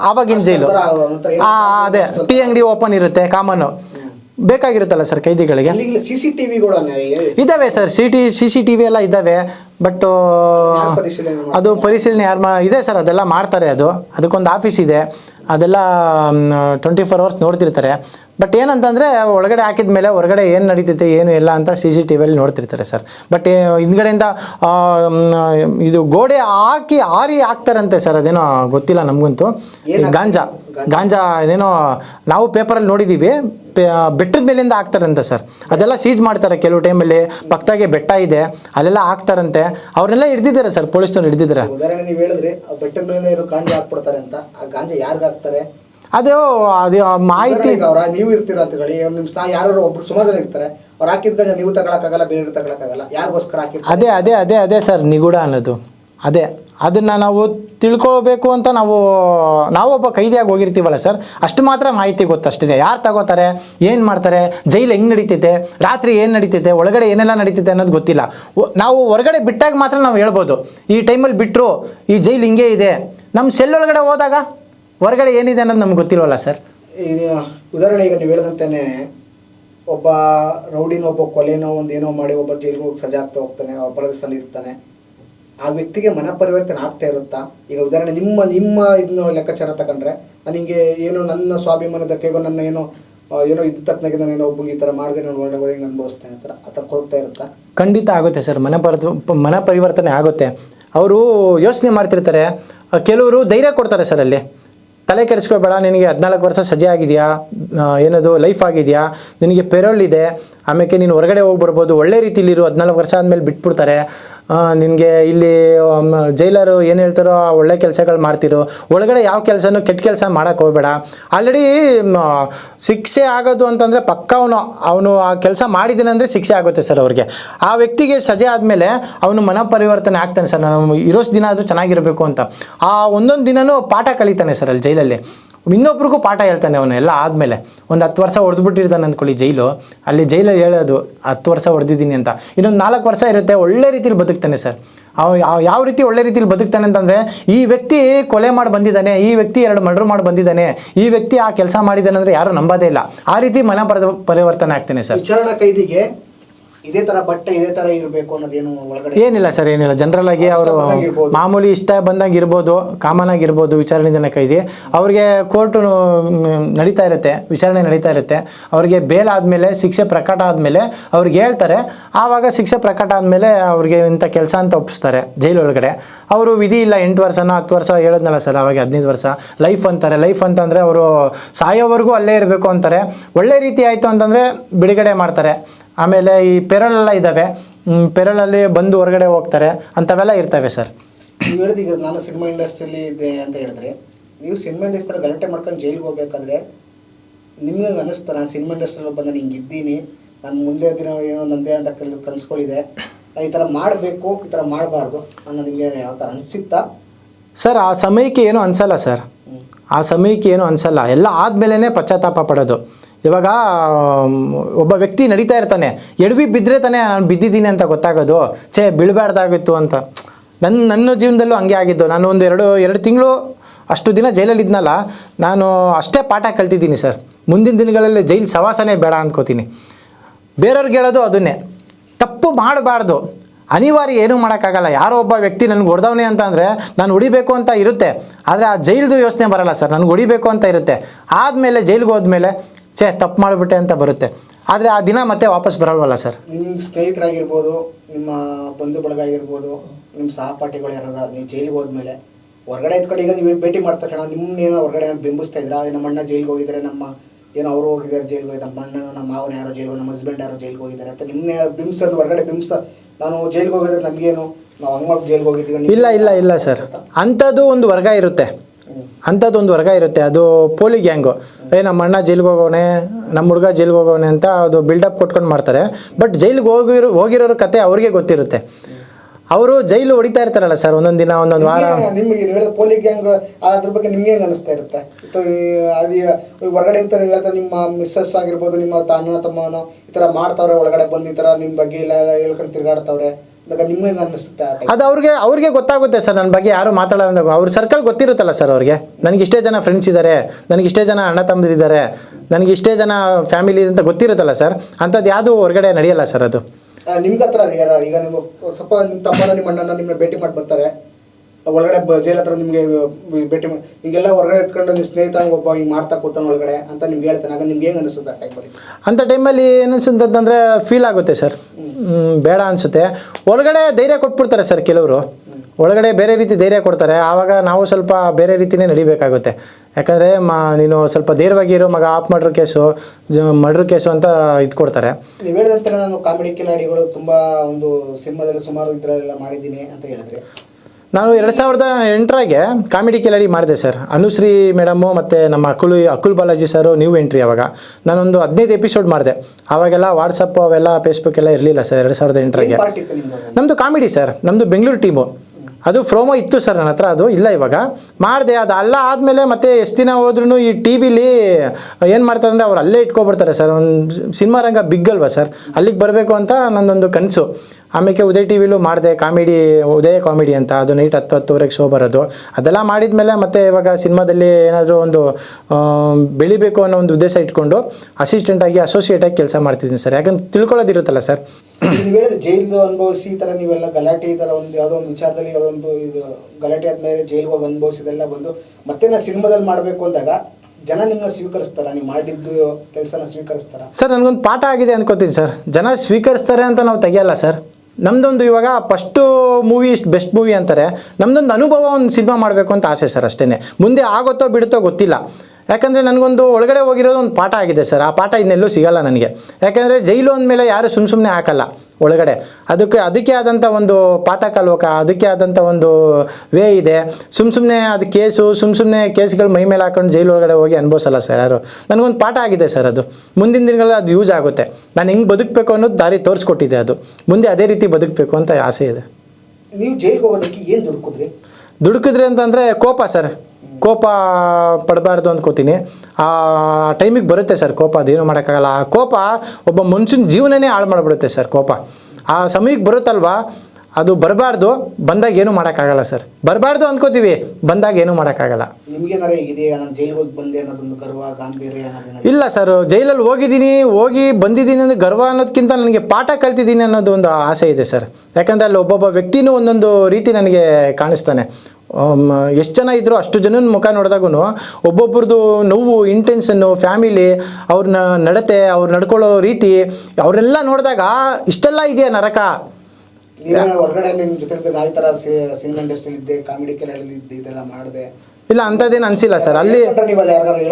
ಆವಾಗಿನ ಜೈಲು. ಅದೇ ಟೀ ಅಂಗಡಿ ಓಪನ್ ಇರುತ್ತೆ ಕಾಮನ್ ಬೇಕಾಗಿರುತ್ತಲ್ಲ ಸರ್ ಕೈದಿಗಳಿಗೆ? ಇದಾವೆ ಸಿ ಸಿ ಟಿ ಇದ್ದಾವೆ sir C T C C T V ಎಲ್ಲ ಇದ್ದಾವೆ ಬಟ್? ಅದು ಪರಿಶೀಲನೆ ಯಾರು ಮಾ ಇದೆ ಸರ್ ಅದೆಲ್ಲ ಮಾಡ್ತಾರೆ ಅದು. ಅದಕ್ಕೊಂದು ಆಫೀಸ್ ಇದೆ. ಅದೆಲ್ಲ ಟ್ವೆಂಟಿ ಫೋರ್ ಅವರ್ಸ್ ನೋಡ್ತಿರ್ತಾರೆ. ಬಟ್ ಏನಂತಂದರೆ ಒಳಗಡೆ ಹಾಕಿದ ಮೇಲೆ ಹೊರಗಡೆ ಏನು ನಡೀತೈತೆ ಏನು ಇಲ್ಲ ಅಂತ ಸಿ ಸಿ ಟಿ ವಿಯಲ್ಲಿ ನೋಡ್ತಿರ್ತಾರೆ ಸರ್ ಬಟ್ ಹಿಂದ್ಗಡೆಯಿಂದ ಇದು ಗೋಡೆ ಹಾಕಿ ಆರಿ ಹಾಕ್ತಾರಂತೆ ಸರ್ ಅದೇನೋ ಗೊತ್ತಿಲ್ಲ ನಮಗಂತೂ. ಗಾಂಜಾ. ಗಾಂಜಾ ಅದೇನೋ ನಾವು ಪೇಪರಲ್ಲಿ ನೋಡಿದ್ದೀವಿ ಬೆಟ್ಟದ ಮೇಲಿಂದ ಹಾಕ್ತಾರಂತೆ ಸರ್ ಅದೆಲ್ಲ ಸೀಜ್ ಮಾಡ್ತಾರೆ ಕೆಲವು ಟೈಮಲ್ಲಿ ಪಕ್ಕದಾಗೆ ಬೆಟ್ಟ ಇದೆ ಅಲ್ಲೆಲ್ಲ ಹಾಕ್ತಾರಂತೆ. ಅವ್ರನ್ನೆಲ್ಲ ಹಿಡ್ದಿದ್ದಾರೆ ಸರ್ ಪೊಲೀಸ್ನವ್ರು ಹಿಡ್ದಿದ್ದಾರೆ. ಉದಾಹರಣೆ ನೀವು ಹೇಳಿದ್ರೆ ಬೆಟ್ಟದ ಮೇಲೆ ಇರೋ ಗಾಂಜಾ ಹಾಕ್ಬಿಡ್ತಾರೆ ಅಂತ. ಆ ಗಾಂಜಾ ಯಾರಿಗೆ ಹಾಕ್ತಾರೆ? ಅದು ಅದು ಆ ಮಾಹಿತಿ ಅವ್ರ ನೀವು ಇರ್ತೀರ ಅಂತ ಹೇಳಿ ಅವ್ರು ನಿಮ್ಮ ಸ್ಥಾನ ಯಾರು ಒಬ್ರು ಸುಮಾರು ಜನ ಇರ್ತಾರೆ ಅವ್ರು ಹಾಕಿದ ನೀವು ತಗೊಳಕ್ಕಾಗಲ್ಲ ಬೇರೆ ತಗೊಳಕ್ಕಾಗಲ್ಲ ಯಾರಿಗೋಸ್ಕರ ಹಾಕಿ ಅದೇ ಅದೇ ಅದೇ ಅದೇ ಸರ್ ನಿಗೂಢ ಅನ್ನೋದು. ಅದೇ ಅದನ್ನು ನಾವು ತಿಳ್ಕೊಳ್ಬೇಕು ಅಂತ ನಾವು ನಾವೊಬ್ಬ ಕೈದಿಯಾಗಿ ಹೋಗಿರ್ತೀವಲ್ಲ ಸರ್ ಅಷ್ಟು ಮಾತ್ರ ಮಾಹಿತಿ ಗೊತ್ತಷ್ಟಿದೆ. ಯಾರು ತಗೋತಾರೆ ಏನು ಮಾಡ್ತಾರೆ ಜೈಲು ಹೆಂಗೆ ನಡೀತೈತೆ ರಾತ್ರಿ ಏನು ನಡೀತೈತೆ ಒಳಗಡೆ ಏನೆಲ್ಲ ನಡೀತೈತೆ ಅನ್ನೋದು ಗೊತ್ತಿಲ್ಲ. ನಾವು ಹೊರಗಡೆ ಬಿಟ್ಟಾಗ ಮಾತ್ರ ನಾವು ಹೇಳ್ಬೋದು. ಈ ಟೈಮಲ್ಲಿ ಬಿಟ್ಟರು ಈ ಜೈಲು ಹಿಂಗೆ ಇದೆ ನಮ್ಮ ಸೆಲ್ ಒಳಗಡೆ ಹೋದಾಗ ಹೊರಗಡೆ ಏನಿದೆ ಅನ್ನೋದು ನಮ್ಗೆ ಗೊತ್ತಿಲ್ವಲ್ಲ ಸರ್? ಈಗ ಉದಾಹರಣೆ ಈಗ ನೀವು ಹೇಳಿದಂತೆ ಒಬ್ಬ ರೌಡಿನ ಒಬ್ಬ ಕೊಲೆನೋ ಒಂದು ಏನೋ ಮಾಡಿ ಒಬ್ಬ ಜೈಲಿಗೆ ಹೋಗಿ ಸಜಾ ಆಗ್ತಾ ಹೋಗ್ತಾನೆ ಅಪರಾಧಸ್ಥಾನ ಇರ್ತಾನೆ. ಆ ವ್ಯಕ್ತಿಗೆ ಮನ ಪರಿವರ್ತನೆ ಆಗ್ತಾ ಇರುತ್ತಾ? ಈಗ ಉದಾಹರಣೆ ನಿಮ್ಮ ನಿಮ್ಮ ಇದನ್ನ ಲೆಕ್ಕಾಚಾರ ತಗೊಂಡ್ರೆ ನನಗೆ ಏನೋ ನನ್ನ ಸ್ವಾಭಿಮಾನದ ಕೈಗೋ ನನ್ನ ಏನೋ ಏನೋ ಇದ್ದ ತಕ್ಕನಾಗಿ ನಾನು ಏನೋ ಒಬ್ಬಂಗೆ ಈ ಥರ ಮಾಡಿದೆ ನಾನು ಒಳ್ಳೆ ಹೋಗಿ ಅನುಭವಿಸ್ತೇನೆ ಆ ಥರ ಆ ಥರ ಕೊಡ್ತಾ ಇರುತ್ತಾ? ಖಂಡಿತ ಆಗುತ್ತೆ ಸರ್ ಮನ ಪರ ಮನ ಪರಿವರ್ತನೆ ಆಗುತ್ತೆ. ಅವರು ಯೋಚನೆ ಮಾಡ್ತಿರ್ತಾರೆ ಕೆಲವರು ಧೈರ್ಯ ಕೊಡ್ತಾರೆ ಸರ್ ಅಲ್ಲಿ. ತಲೆ ಕೆಡಿಸ್ಕೋಬೇಡ ನಿನಗೆ ಹದಿನಾಲ್ಕು ವರ್ಷ ಸಜೆ ಆಗಿದೆಯಾ? ಏನದು ಲೈಫ್ ಆಗಿದೆಯಾ? ನಿನಗೆ ಪೆರೋಲ್ ಇದೆ? ಆಮೇಲೆ ನೀನು ಹೊರಗಡೆ ಹೋಗಿ ಬರ್ಬೋದು, ಒಳ್ಳೆ ರೀತಿಲಿರು ಹದಿನಾಲ್ಕು ವರ್ಷ ಆದಮೇಲೆ ಬಿಟ್ಬಿಡ್ತಾರೆ. ನಿನಗೆ ಇಲ್ಲಿ ಜೈಲರು ಏನು ಹೇಳ್ತಾರೋ ಒಳ್ಳೆ ಕೆಲಸಗಳು ಮಾಡ್ತಿರೋ. ಒಳಗಡೆ ಯಾವ ಕೆಲಸನೂ ಕೆಟ್ಟ ಕೆಲಸ ಮಾಡೋಕ್ಕೆ ಹೋಗಬೇಡ. ಆಲ್ರೆಡಿ ಶಿಕ್ಷೆ ಆಗೋದು ಅಂತಂದರೆ ಪಕ್ಕ ಅವನು ಅವನು ಆ ಕೆಲಸ ಮಾಡಿದ್ದೀನಂದರೆ ಶಿಕ್ಷೆ ಆಗುತ್ತೆ ಸರ್ ಅವ್ರಿಗೆ. ಆ ವ್ಯಕ್ತಿಗೆ ಸಜೆ ಆದಮೇಲೆ ಅವನು ಮನ ಪರಿವರ್ತನೆ ಆಗ್ತಾನೆ ಸರ್. ನಾನು ಇರೋಷ್ಟು ದಿನ ಆದರೂ ಚೆನ್ನಾಗಿರಬೇಕು ಅಂತ. ಆ ಒಂದೊಂದು ದಿನವೂ ಪಾಠ ಕಲಿತಾನೆ ಸರ್ ಅಲ್ಲಿ ಜೈಲಲ್ಲಿ. ಇನ್ನೊಬ್ರಿಗೂ ಪಾಠ ಹೇಳ್ತಾನೆ ಅವನು, ಎಲ್ಲ ಆದಮೇಲೆ. ಒಂದು ಹತ್ತು ವರ್ಷ ಹೊಡೆದ್ಬಿಟ್ಟಿರ್ತಾನೆ ಅಂದ್ಕೊಳ್ಳಿ ಜೈಲು. ಅಲ್ಲಿ ಜೈಲಲ್ಲಿ ಹೇಳೋದು, ಹತ್ತು ವರ್ಷ ಹೊಡೆದಿದ್ದೀನಿ ಅಂತ. ಇನ್ನೊಂದು ನಾಲ್ಕು ವರ್ಷ ಇರುತ್ತೆ, ಒಳ್ಳೆ ರೀತಿಲಿ ಬದುಕ್ತಾನೆ ಸರ್. ಅವ ಯಾವ- ರೀತಿ ಒಳ್ಳೆ ರೀತಿಲಿ ಬದುಕ್ತಾನೆ ಅಂತಂದರೆ, ಈ ವ್ಯಕ್ತಿ ಕೊಲೆ ಮಾಡಿ ಬಂದಿದ್ದಾನೆ, ಈ ವ್ಯಕ್ತಿ ಎರಡು ಮರ್ಡರ್ ಮಾಡಿ ಬಂದಿದ್ದಾನೆ, ಈ ವ್ಯಕ್ತಿ ಆ ಕೆಲಸ ಮಾಡಿದ್ದಾನೆ ಅಂದರೆ ಯಾರೂ ನಂಬೋದೇ ಇಲ್ಲ. ಆ ರೀತಿ ಮನ ಪರ ಪರಿವರ್ತನೆ ಆಗ್ತಾನೆ ಸರ್. ವಿಚಾರಣಾ ಕೈದಿಗೆ ಇದೇ ತರ ಬಟ್ಟೆ ಇದೇ ತರ ಇರಬೇಕು ಅನ್ನೋದೇನು ಒಳಗಡೆ ಏನಿಲ್ಲ ಸರ್ ಏನಿಲ್ಲ. ಜನರಲ್ ಆಗಿ ಅವರು. ಮಾಮೂಲಿ ಇಷ್ಟ ಬಂದಾಗ ಇರ್ಬೋದು ಕಾಮನ್ ಆಗಿರ್ಬೋದು ವಿಚಾರಣೆ ದಿನ ಕೈದಿ ಅವ್ರಿಗೆ ಕೋರ್ಟು ನಡೀತಾ ಇರುತ್ತೆ ವಿಚಾರಣೆ ನಡೀತಾ ಇರುತ್ತೆ. ಅವ್ರಿಗೆ ಬೇಲ್ ಆದ್ಮೇಲೆ ಶಿಕ್ಷೆ ಪ್ರಕಟ ಆದಮೇಲೆ ಅವ್ರಿಗೆ ಹೇಳ್ತಾರೆ. ಆವಾಗ ಶಿಕ್ಷೆ ಪ್ರಕಟ ಆದಮೇಲೆ ಅವ್ರಿಗೆ ಇಂಥ ಕೆಲಸ ಅಂತ ಒಪ್ಪಿಸ್ತಾರೆ ಜೈಲ್ ಒಳಗಡೆ. ಅವರು ವಿಧಿ ಇಲ್ಲ ಎಂಟು ವರ್ಷನೋ ಹತ್ತು ವರ್ಷ ಹೇಳೋದ್ನಲ್ಲ ಸರ್ ಅವಾಗ ಹದಿನೈದು ವರ್ಷ. ಲೈಫ್ ಅಂತಾರೆ. ಲೈಫ್ ಅಂತಂದರೆ ಅವರು ಸಾಯೋವರೆಗೂ ಅಲ್ಲೇ ಇರಬೇಕು ಅಂತಾರೆ. ಒಳ್ಳೆ ರೀತಿ ಆಯಿತು ಅಂತಂದರೆ ಬಿಡುಗಡೆ ಮಾಡ್ತಾರೆ. ಆಮೇಲೆ ಈ ಪೆರಲೆಲ್ಲ ಇದ್ದಾವೆ. ಪೆರಳಲ್ಲಿ ಪೆರಲಲ್ಲಿ ಬಂದು ಹೊರಗಡೆ ಹೋಗ್ತಾರೆ. ಅಂಥವೆಲ್ಲ ಇರ್ತವೆ ಸರ್. ನೀವು ಹೇಳಿದ ಈಗ ನಾನು ಸಿನಿಮಾ ಇಂಡಸ್ಟ್ರಿಯಲ್ಲಿ ಇದೆ ಅಂತ ಹೇಳಿದ್ರೆ ನೀವು ಸಿನಿಮಾ ಇಂಡಸ್ಟ್ರಿ ಗಲಾಟೆ ಮಾಡ್ಕೊಂಡು ಜೈಲಿಗೆ ಹೋಗ್ಬೇಕಂದ್ರೆ ನಿಮಗೆ ಅನಿಸ್ತಾ ನಾನು ಸಿನಿಮಾ ಇಂಡಸ್ಟ್ರಿಯಲ್ಲಿ ಬಂದು ಹಿಂಗೆ ಇದ್ದೀನಿ ನಾನು ಮುಂದೆ ದಿನ ಏನೋ ನಂದೇ ಅಂತ ಕಲ್ ಕನ್ಸ್ಕೊಂಡಿದೆ ನಾನು ಈ ಥರ ಮಾಡಬೇಕು ಈ ಥರ ಮಾಡಬಾರ್ದು ಅನ್ನೋ ನಿಮಗೆ ಯಾವ ಥರ ಅನಿಸುತ್ತಾ? ಸರ್ ಆ ಸಮಯಕ್ಕೆ ಏನೂ ಅನಿಸಲ್ಲ ಸರ್. ಆ ಸಮಯಕ್ಕೆ ಏನು ಅನಿಸಲ್ಲ. ಎಲ್ಲ ಆದಮೇಲೆ ಪಶ್ಚಾತ್ತಾಪ ಪಡೋದು. ಇವಾಗ ಒಬ್ಬ ವ್ಯಕ್ತಿ ನಡೀತಾ ಇರ್ತಾನೆ. ಎಡವಿ ಬಿದ್ದರೆ ತಾನೇ ನಾನು ಬಿದ್ದಿದ್ದೀನಿ ಅಂತ ಗೊತ್ತಾಗೋದು. ಛೇ, ಬೀಳಬಾರ್ದಾಗಿತ್ತು ಅಂತ. ನನ್ನ ನನ್ನ ಜೀವನದಲ್ಲೂ ಹಂಗೆ ಆಗಿದ್ದು. ನಾನು ಒಂದು ಎರಡು ಎರಡು ತಿಂಗಳು ಅಷ್ಟು ದಿನ ಜೈಲಲ್ಲಿ ಇದ್ನಲ್ಲ, ನಾನು ಅಷ್ಟೇ ಪಾಠ ಕಲ್ತಿದ್ದೀನಿ ಸರ್. ಮುಂದಿನ ದಿನಗಳಲ್ಲಿ ಜೈಲು ಸವಾಸನೇ ಬೇಡ ಅಂದ್ಕೋತೀನಿ ಬೇರೆಯವ್ರಿಗೆ ಹೇಳೋದು ಅದನ್ನೇ. ತಪ್ಪು ಮಾಡಬಾರ್ದು. ಅನಿವಾರ್ಯ ಏನೂ ಮಾಡೋಕ್ಕಾಗಲ್ಲ. ಯಾರೋ ಒಬ್ಬ ವ್ಯಕ್ತಿ ನನಗೆ ಹೊಡೆದವನೇ ಅಂತ ಅಂದರೆ ನಾನು ಹೊಡಿಬೇಕು ಅಂತ ಇರುತ್ತೆ. ಆದರೆ ಆ ಜೈಲ್ದು ಯೋಚನೆ ಬರಲ್ಲ ಸರ್. ನನಗೆ ಹೊಡಿಬೇಕು ಅಂತ ಇರುತ್ತೆ. ಆದಮೇಲೆ ಜೈಲಿಗೆ ಹೋದ್ಮೇಲೆ ಛೇ ತಪ್ಪು ಮಾಡಿಬಿಟ್ಟೆ ಅಂತ ಬರುತ್ತೆ. ಆದರೆ ಆ ದಿನ ಮತ್ತೆ ವಾಪಸ್ ಬರಲ್ವಲ್ಲ ಸರ್? ನಿಮ್ಮ ಸ್ನೇಹಿತರಾಗಿರ್ಬೋದು ನಿಮ್ಮ ಬಂಧು ಬಳಗ ಆಗಿರ್ಬೋದು ನಿಮ್ಮ ಸಹಪಾಠಿಗಳು ಯಾರು ನೀವು ಜೈಲಿಗೆ ಹೋದ್ಮೇಲೆ ಹೊರಗಡೆ ಇದ್ಕೊಂಡು ಈಗ ನೀವು ಭೇಟಿ ಮಾಡ್ತಾ ಕಣ ನಿಮ್ಮನ್ನೇನೋ ಹೊರಗಡೆ ಬಿಂಬಿಸ್ತಾ ಇದ್ರೆ ಅದೇ ನಮ್ಮ ಅಣ್ಣ ಜೈಲಿಗೆ ಹೋಗಿದ್ದಾರೆ ನಮ್ಮ ಏನೋ ಅವರು ಹೋಗಿದ್ದಾರೆ ಜೈಲಿಗೆ ಹೋಗಿ ನಮ್ಮ ಅಣ್ಣನ ನಮ್ಮ ಮಾವನ ಯಾರೋ ಜೈಲಿಗೆ ನಮ್ಮ ಹಸ್ಬೆಂಡ್ ಯಾರೋ ಜೈಲಿಗೆ ಹೋಗಿದ್ದಾರೆ ಅಂತ ನಿಮ್ಮನ್ನೇ ಬಿಂಬಿಸೋದು ಹೊರಗಡೆ ಬಿಂಬಿಸ ನಾನು ಜೈಲಿಗೆ ಹೋಗಿದ್ರೆ ನನಗೇನು ನಾವು ಹಂಗೆ ಜೈಲಿಗೆ ಹೋಗಿದ್ದೀವಿ ಇಲ್ಲ ಇಲ್ಲ ಇಲ್ಲ ಸರ್. ಅಂಥದ್ದು ಒಂದು ವರ್ಗ ಇರುತ್ತೆ. ಅಂಥದ್ದು ಒಂದು ವರ್ಗ ಇರುತ್ತೆ. ಅದು ಪೋಲಿ ಗ್ಯಾಂಗು. ಏ, ನಮ್ಮ ಅಣ್ಣ ಜೈಲಿಗೆ ಹೋಗೋನೆ ನಮ್ಮ ಹುಡುಗ ಜೈಲಿಗೆ ಹೋಗೋಣೆ ಅಂತ ಅದು ಬಿಲ್ಡಪ್ ಕೊಟ್ಕೊಂಡು ಮಾಡ್ತಾರೆ. ಬಟ್ ಜೈಲಿಗೆ ಹೋಗಿರೋ, ಹೋಗಿರೋರ ಕತೆ ಅವ್ರಿಗೆ ಗೊತ್ತಿರುತ್ತೆ. ಅವರು ಜೈಲು ಹೊಡಿತಾ ಇರ್ತಾರಲ್ಲ ಸರ್, ಒಂದೊಂದು ದಿನ, ಒಂದೊಂದು ವಾರ. ನಿಮಗೆ ಪೋಲಿ ಗ್ಯಾಂಗ್ ಅದ್ರ ಬಗ್ಗೆ ನಿಮ್ಗೆ ಅನಿಸ್ತಾ ಇರುತ್ತೆ? ಅದು ಹೊರಗಡೆ ಅಂತ ಹೇಳ್ತಾರೆ ನಿಮ್ಮ ಮಿಸ್ಸಸ್ ಆಗಿರ್ಬೋದು, ನಿಮ್ಮ ಅಣ್ಣ, ತಮ್ಮನೋ, ಈ ಥರ ಮಾಡ್ತಾವ್ರೆ, ಒಳಗಡೆ ಬಂದು ಈ ಥರ ನಿಮ್ಮ ಬಗ್ಗೆ ಎಲ್ಲ ಹೇಳ್ಕೊಂಡು ತಿರ್ಗಾಡ್ತಾವ್ರೆ? ಅದು ಅವ್ರಿಗೆ ಅವ್ರಿಗೆ ಗೊತ್ತಾಗುತ್ತೆ ಸರ್ ನನ್ನ ಬಗ್ಗೆ ಯಾರು ಮಾತಾಡೋದು ಅವ್ರ ಸರ್ಕಲ್ ಗೊತ್ತಿರುತ್ತಲ್ಲ ಸರ್ ಅವ್ರಿಗೆ. ನನಗೆ ಇಷ್ಟೇ ಜನ ಫ್ರೆಂಡ್ಸ್ ಇದ್ದಾರೆ ನನಗೆ ಇಷ್ಟೇ ಜನ ಅಣ್ಣ ತಮ್ಮದಿದ್ದಾರೆ ನನಗೆ ಇಷ್ಟೇ ಜನ ಫ್ಯಾಮಿಲಿ ಅಂತ ಗೊತ್ತಿರುತ್ತಲ್ಲ ಸರ್. ಅಂಥದ್ದು ಯಾವುದು ಹೊರಗಡೆ ನಡೆಯಲ್ಲ ಸರ್ ಅದು. ನಿಮ್ಗೆ ಹತ್ರ ಈಗ ನಿಮ್ಮ ಸ್ವಲ್ಪ ನಿಮ್ಮ ತಮ್ಮನ ನಿಮ್ಮ ಅಣ್ಣನ ನಿಮ್ಮನ್ನ ಭೇಟಿ ಮಾಡಿ ಬರ್ತಾರೆ. ಒಳಗಡೆ ಜೈಲ್ ಹತ್ರ ನಿಮಗೆ ಭೇಟಿ ಮಾಡಿ ಹಿಂಗೆಲ್ಲ ಹೊರಗಡೆ ಎತ್ಕೊಂಡು ನಿಮ್ಮ ಸ್ನೇಹಿತ ಒಬ್ಬ ಹಿಂಗೆ ಮಾಡ್ತಾ ಕೂತಾನ ಒಳಗಡೆ ಅಂತ ನಿಮ್ಗೆ ಹೇಳ್ತಾನೆ. ಆಗ ನಿಮ್ಗೆ ಹೆಂಗೆ ಅನಿಸುತ್ತೆ ಆ ಟೈಮಲ್ಲಿ ಅಂಥ ಟೈಮಲ್ಲಿ ಏನು ಅನ್ಸುತ್ತಂತಂದರೆ ಫೀಲ್ ಆಗುತ್ತೆ ಸರ್. ಬೇಡ ಅನಿಸುತ್ತೆ. ಒಳಗಡೆ ಧೈರ್ಯ ಕೊಟ್ಬಿಡ್ತಾರೆ ಸರ್ ಕೆಲವರು. ಒಳಗಡೆ ಬೇರೆ ರೀತಿ ಧೈರ್ಯ ಕೊಡ್ತಾರೆ. ಆವಾಗ ನಾವು ಸ್ವಲ್ಪ ಬೇರೆ ರೀತಿನೇ ನಡಿಬೇಕಾಗುತ್ತೆ. ಯಾಕಂದರೆ ಮಾ, ನೀನು ಸ್ವಲ್ಪ ಧೈರ್ಯವಾಗಿ ಇರೋ, ಮಗ of murder case murder case ಅಂತ ಇದು ಕೊಡ್ತಾರೆ. ನೀವು ಹೇಳಿದಂತೆ ನಾನು ಕಾಮಿಡಿ ಕಿಲಾಡಿಗಳು ತುಂಬಾ ಒಂದು ಸಿನಿಮಾದಲ್ಲಿ ಸುಮಾರು ಇದರಲ್ಲೆಲ್ಲ ಮಾಡಿದ್ದೀನಿ ಅಂತ ಹೇಳಿದ್ರಿ. ನಾನು ಎರಡು ಸಾವಿರದ ಎಂಟರಾಗೆ ಕಾಮಿಡಿ ಕೆಲಡಿ ಮಾಡಿದೆ ಸರ್. ಅನುಶ್ರೀ ಮೇಡಮು ಮತ್ತು ನಮ್ಮ Akul Akul Balaji sir new entry ಅವಾಗ ನಾನೊಂದು ಹದಿನೈದು ಎಪಿಸೋಡ್ ಮಾಡಿದೆ. ಆವಾಗೆಲ್ಲ ವಾಟ್ಸಪ್ಪು ಅವೆಲ್ಲ ಫೇಸ್ಬುಕ್ ಎಲ್ಲ ಇರಲಿಲ್ಲ ಸರ್ ಎರಡು ಸಾವಿರದ ಎಂಟರಾಗೆ. ನಮ್ಮದು ಕಾಮಿಡಿ ಸರ್. ನಮ್ಮದು ಬೆಂಗಳೂರು ಟೀಮು ಅದು ಫ್ರೋಮೋ ಇತ್ತು ಸರ್ ನನ್ನ ಹತ್ರ. ಅದು ಇಲ್ಲ ಇವಾಗ. ಮಾಡಿದೆ. ಅದು ಅಲ್ಲ ಆದಮೇಲೆ ಮತ್ತೆ ಎಷ್ಟು ದಿನ ಹೋದ್ರೂ ಈ ಟಿ ವಿಲಿ ಏನು ಮಾಡ್ತಾರೆ ಅಂದರೆ ಅವ್ರು ಅಲ್ಲೇ ಇಟ್ಕೊಬಿಡ್ತಾರೆ ಸರ್. ಒಂದು ಸಿನಿಮಾ ರಂಗ ಬಿಗ್ ಅಲ್ವಾ ಸರ್? ಅಲ್ಲಿಗೆ ಬರಬೇಕು ಅಂತ ನನ್ನೊಂದು ಕನಸು. ಆಮೇಲೆ ಉದಯ ಟಿ ವಿಲೂ ಮಾಡಿದೆ ಕಾಮಿಡಿ ಉದಯ ಕಾಮಿಡಿ ಅಂತ ಅದು ನೈಟ್ ಹತ್ತು ಹತ್ತುವರೆಗೆ ಶೋ ಬರೋದು. ಅದೆಲ್ಲ ಮಾಡಿದ್ಮೇಲೆ ಮತ್ತೆ ಇವಾಗ ಸಿನಿಮಾದಲ್ಲಿ ಏನಾದರೂ ಒಂದು ಬೆಳಿಬೇಕು ಅನ್ನೋ ಒಂದು ಉದ್ದೇಶ ಇಟ್ಕೊಂಡು ಅಸಿಸ್ಟೆಂಟಾಗಿ ಅಸೋಸಿಯೇಟಾಗಿ ಕೆಲಸ ಮಾಡ್ತಿದ್ದೀನಿ ಸರ್. ಯಾಕಂದ್ರೆ ತಿಳ್ಕೊಳ್ಳೋದಿರುತ್ತಲ್ಲ ಸರ್. ಜೈಲು ಅನುಭವಿಸಿ ಈ ಥರ ನೀವೆಲ್ಲ ಗಲಾಟೆ ಈ ತರ ಒಂದು ಯಾವುದೋ ಒಂದು ವಿಚಾರದಲ್ಲಿ ಯಾವುದೋ ಒಂದು ಇದು ಗಲಾಟೆ ಆದಮೇಲೆ ಜೈಲ್ಗೆ ಹೋಗಿ ಅನುಭವಿಸಿದೆಲ್ಲ ಬಂದು ಮತ್ತೆ ನಾನು ಸಿನಿಮಾದಲ್ಲಿ ಮಾಡಬೇಕು ಅಂದಾಗ ಜನ ನಿಮ್ಮನ್ನ ಸ್ವೀಕರಿಸ್ತಾರ? ನೀವು ಮಾಡಿದ್ದು ಕೆಲಸನ ಸ್ವೀಕರಿಸ್ತಾರ? ಸರ್ ನನಗೊಂದು ಪಾಠ ಆಗಿದೆ ಅನ್ಕೋತೀನಿ ಸರ್. ಜನ ಸ್ವೀಕರಿಸ್ತಾರೆ ಅಂತ ನಾವು ತೆಗಿಯಲ್ಲ ಸರ್. ನಮ್ಮದೊಂದು ಇವಾಗ ಫಸ್ಟು ಮೂವಿ ಇಷ್ಟು ಬೆಸ್ಟ್ ಮೂವಿ ಅಂತಾರೆ. ನಮ್ಮದೊಂದು ಅನುಭವ ಒಂದು ಸಿನಿಮಾ ಮಾಡಬೇಕು ಅಂತ ಆಸೆ ಸರ್ ಅಷ್ಟೇ ಮುಂದೆ ಆಗುತ್ತೋ ಬಿಡುತ್ತೋ ಗೊತ್ತಿಲ್ಲ. ಯಾಕಂದರೆ ನನಗೊಂದು ಒಳಗಡೆ ಹೋಗಿರೋದು ಒಂದು ಪಾಠ ಆಗಿದೆ ಸರ್. ಆ ಪಾಠ ಇನ್ನೆಲ್ಲೂ ಸಿಗಲ್ಲ ನನಗೆ. ಯಾಕೆಂದರೆ ಜೈಲು ಅಂದಮೇಲೆ ಯಾರು ಸುಮ್ಮ ಸುಮ್ಮನೆ ಹಾಕಲ್ಲ ಒಳಗಡೆ. ಅದಕ್ಕೆ ಅದಕ್ಕೆ ಆದಂಥ ಒಂದು ಪಾತಕಲೋಕ ಅದಕ್ಕೆ ಆದಂಥ ಒಂದು ವೇ ಇದೆ. ಸುಮ್ಮ ಸುಮ್ಮನೆ ಅದು ಕೇಸು ಸುಮ್ಮ ಸುಮ್ಮನೆ ಕೇಸ್ಗಳು ಮೈ ಮೇಲೆ ಹಾಕೊಂಡು ಜೈಲು ಒಳಗಡೆ ಹೋಗಿ ಅನುಭವಿಸಲ್ಲ ಸರ್ ಯಾರು. ನನಗೊಂದು ಪಾಠ ಆಗಿದೆ ಸರ್ ಅದು. ಮುಂದಿನ ದಿನಗಳಲ್ಲಿ ಅದು ಯೂಸ್ ಆಗುತ್ತೆ. ನಾನು ಹೆಂಗೆ ಬದುಕಬೇಕು ಅನ್ನೋದು ದಾರಿ ತೋರಿಸ್ಕೊಟ್ಟಿದೆ ಅದು. ಮುಂದೆ ಅದೇ ರೀತಿ ಬದುಕಬೇಕು ಅಂತ ಆಸೆ ಇದೆ. ನೀವು ಜೈಲಿಗೆ ಹೋಗೋದಕ್ಕೆ ಏನು ದುಡುಕಿದ್ರಿ ದುಡುಕಿದ್ರಿ ಅಂತಂದರೆ ಕೋಪ ಸರ್. ಕೋಪ ಪಡಬಾರ್ದು ಅಂದ್ಕೋತೀನಿ ಆ ಟೈಮಿಗೆ ಬರುತ್ತೆ ಸರ್ ಕೋಪ ಅದೇನು ಮಾಡೋಕ್ಕಾಗಲ್ಲ. ಆ ಕೋಪ ಒಬ್ಬ ಮನುಷ್ಯನ ಜೀವನನೇ ಹಾಳು ಮಾಡಿಬಿಡುತ್ತೆ ಸರ್ ಕೋಪ. ಆ ಸಮಯಕ್ಕೆ ಬರುತ್ತಲ್ವಾ? ಅದು ಬರಬಾರ್ದು ಬಂದಾಗ ಏನು ಮಾಡೋಕ್ಕಾಗಲ್ಲ ಸರ್. ಬರಬಾರ್ದು ಅಂದ್ಕೋತೀವಿ ಬಂದಾಗ ಏನು ಮಾಡೋಕ್ಕಾಗಲ್ಲ. ಇಲ್ಲ ಸರ್ ಜೈಲಲ್ಲಿ ಹೋಗಿದ್ದೀನಿ ಹೋಗಿ ಬಂದಿದ್ದೀನಿ ಅಂದರೆ ಗರ್ವ ಅನ್ನೋದಕ್ಕಿಂತ ನನಗೆ ಪಾಠ ಕಲ್ತಿದ್ದೀನಿ ಅನ್ನೋದು ಒಂದು ಆಸೆ ಇದೆ ಸರ್. ಯಾಕಂದರೆ ಅಲ್ಲಿ ಒಬ್ಬೊಬ್ಬ ವ್ಯಕ್ತಿನೂ ಒಂದೊಂದು ರೀತಿ ನನಗೆ ಕಾಣಿಸ್ತಾನೆ. ಎಷ್ಟು ಜನ ಇದ್ದರೂ ಅಷ್ಟು ಜನನ ಮುಖ ನೋಡಿದಾಗೂ ಒಬ್ಬೊಬ್ರದ್ದು ನೋವು ಇಂಟೆನ್ಷನ್ನು ಫ್ಯಾಮಿಲಿ ಅವ್ರನ್ನ ನಡತೆ, ಅವ್ರು ನಡ್ಕೊಳ್ಳೋ ರೀತಿ, ಅವರೆಲ್ಲ ನೋಡಿದಾಗ ಇಷ್ಟೆಲ್ಲ ಇದೆಯಾ ನರಕ? ಹೊರಗಡೆ ನಿಮ್ಮ ಜೊತೆ ಥರ ಸಿನಿಮಾ ಇದ್ದೆ ಕಾಮಿಡಿ ಕೆಲ ಇದೆಲ್ಲ ಮಾಡಿದೆ. ಇಲ್ಲ ಅಂಥದ್ದೇನು ಅನಿಸಿಲ್ಲ ಸರ್. ಅಲ್ಲಿ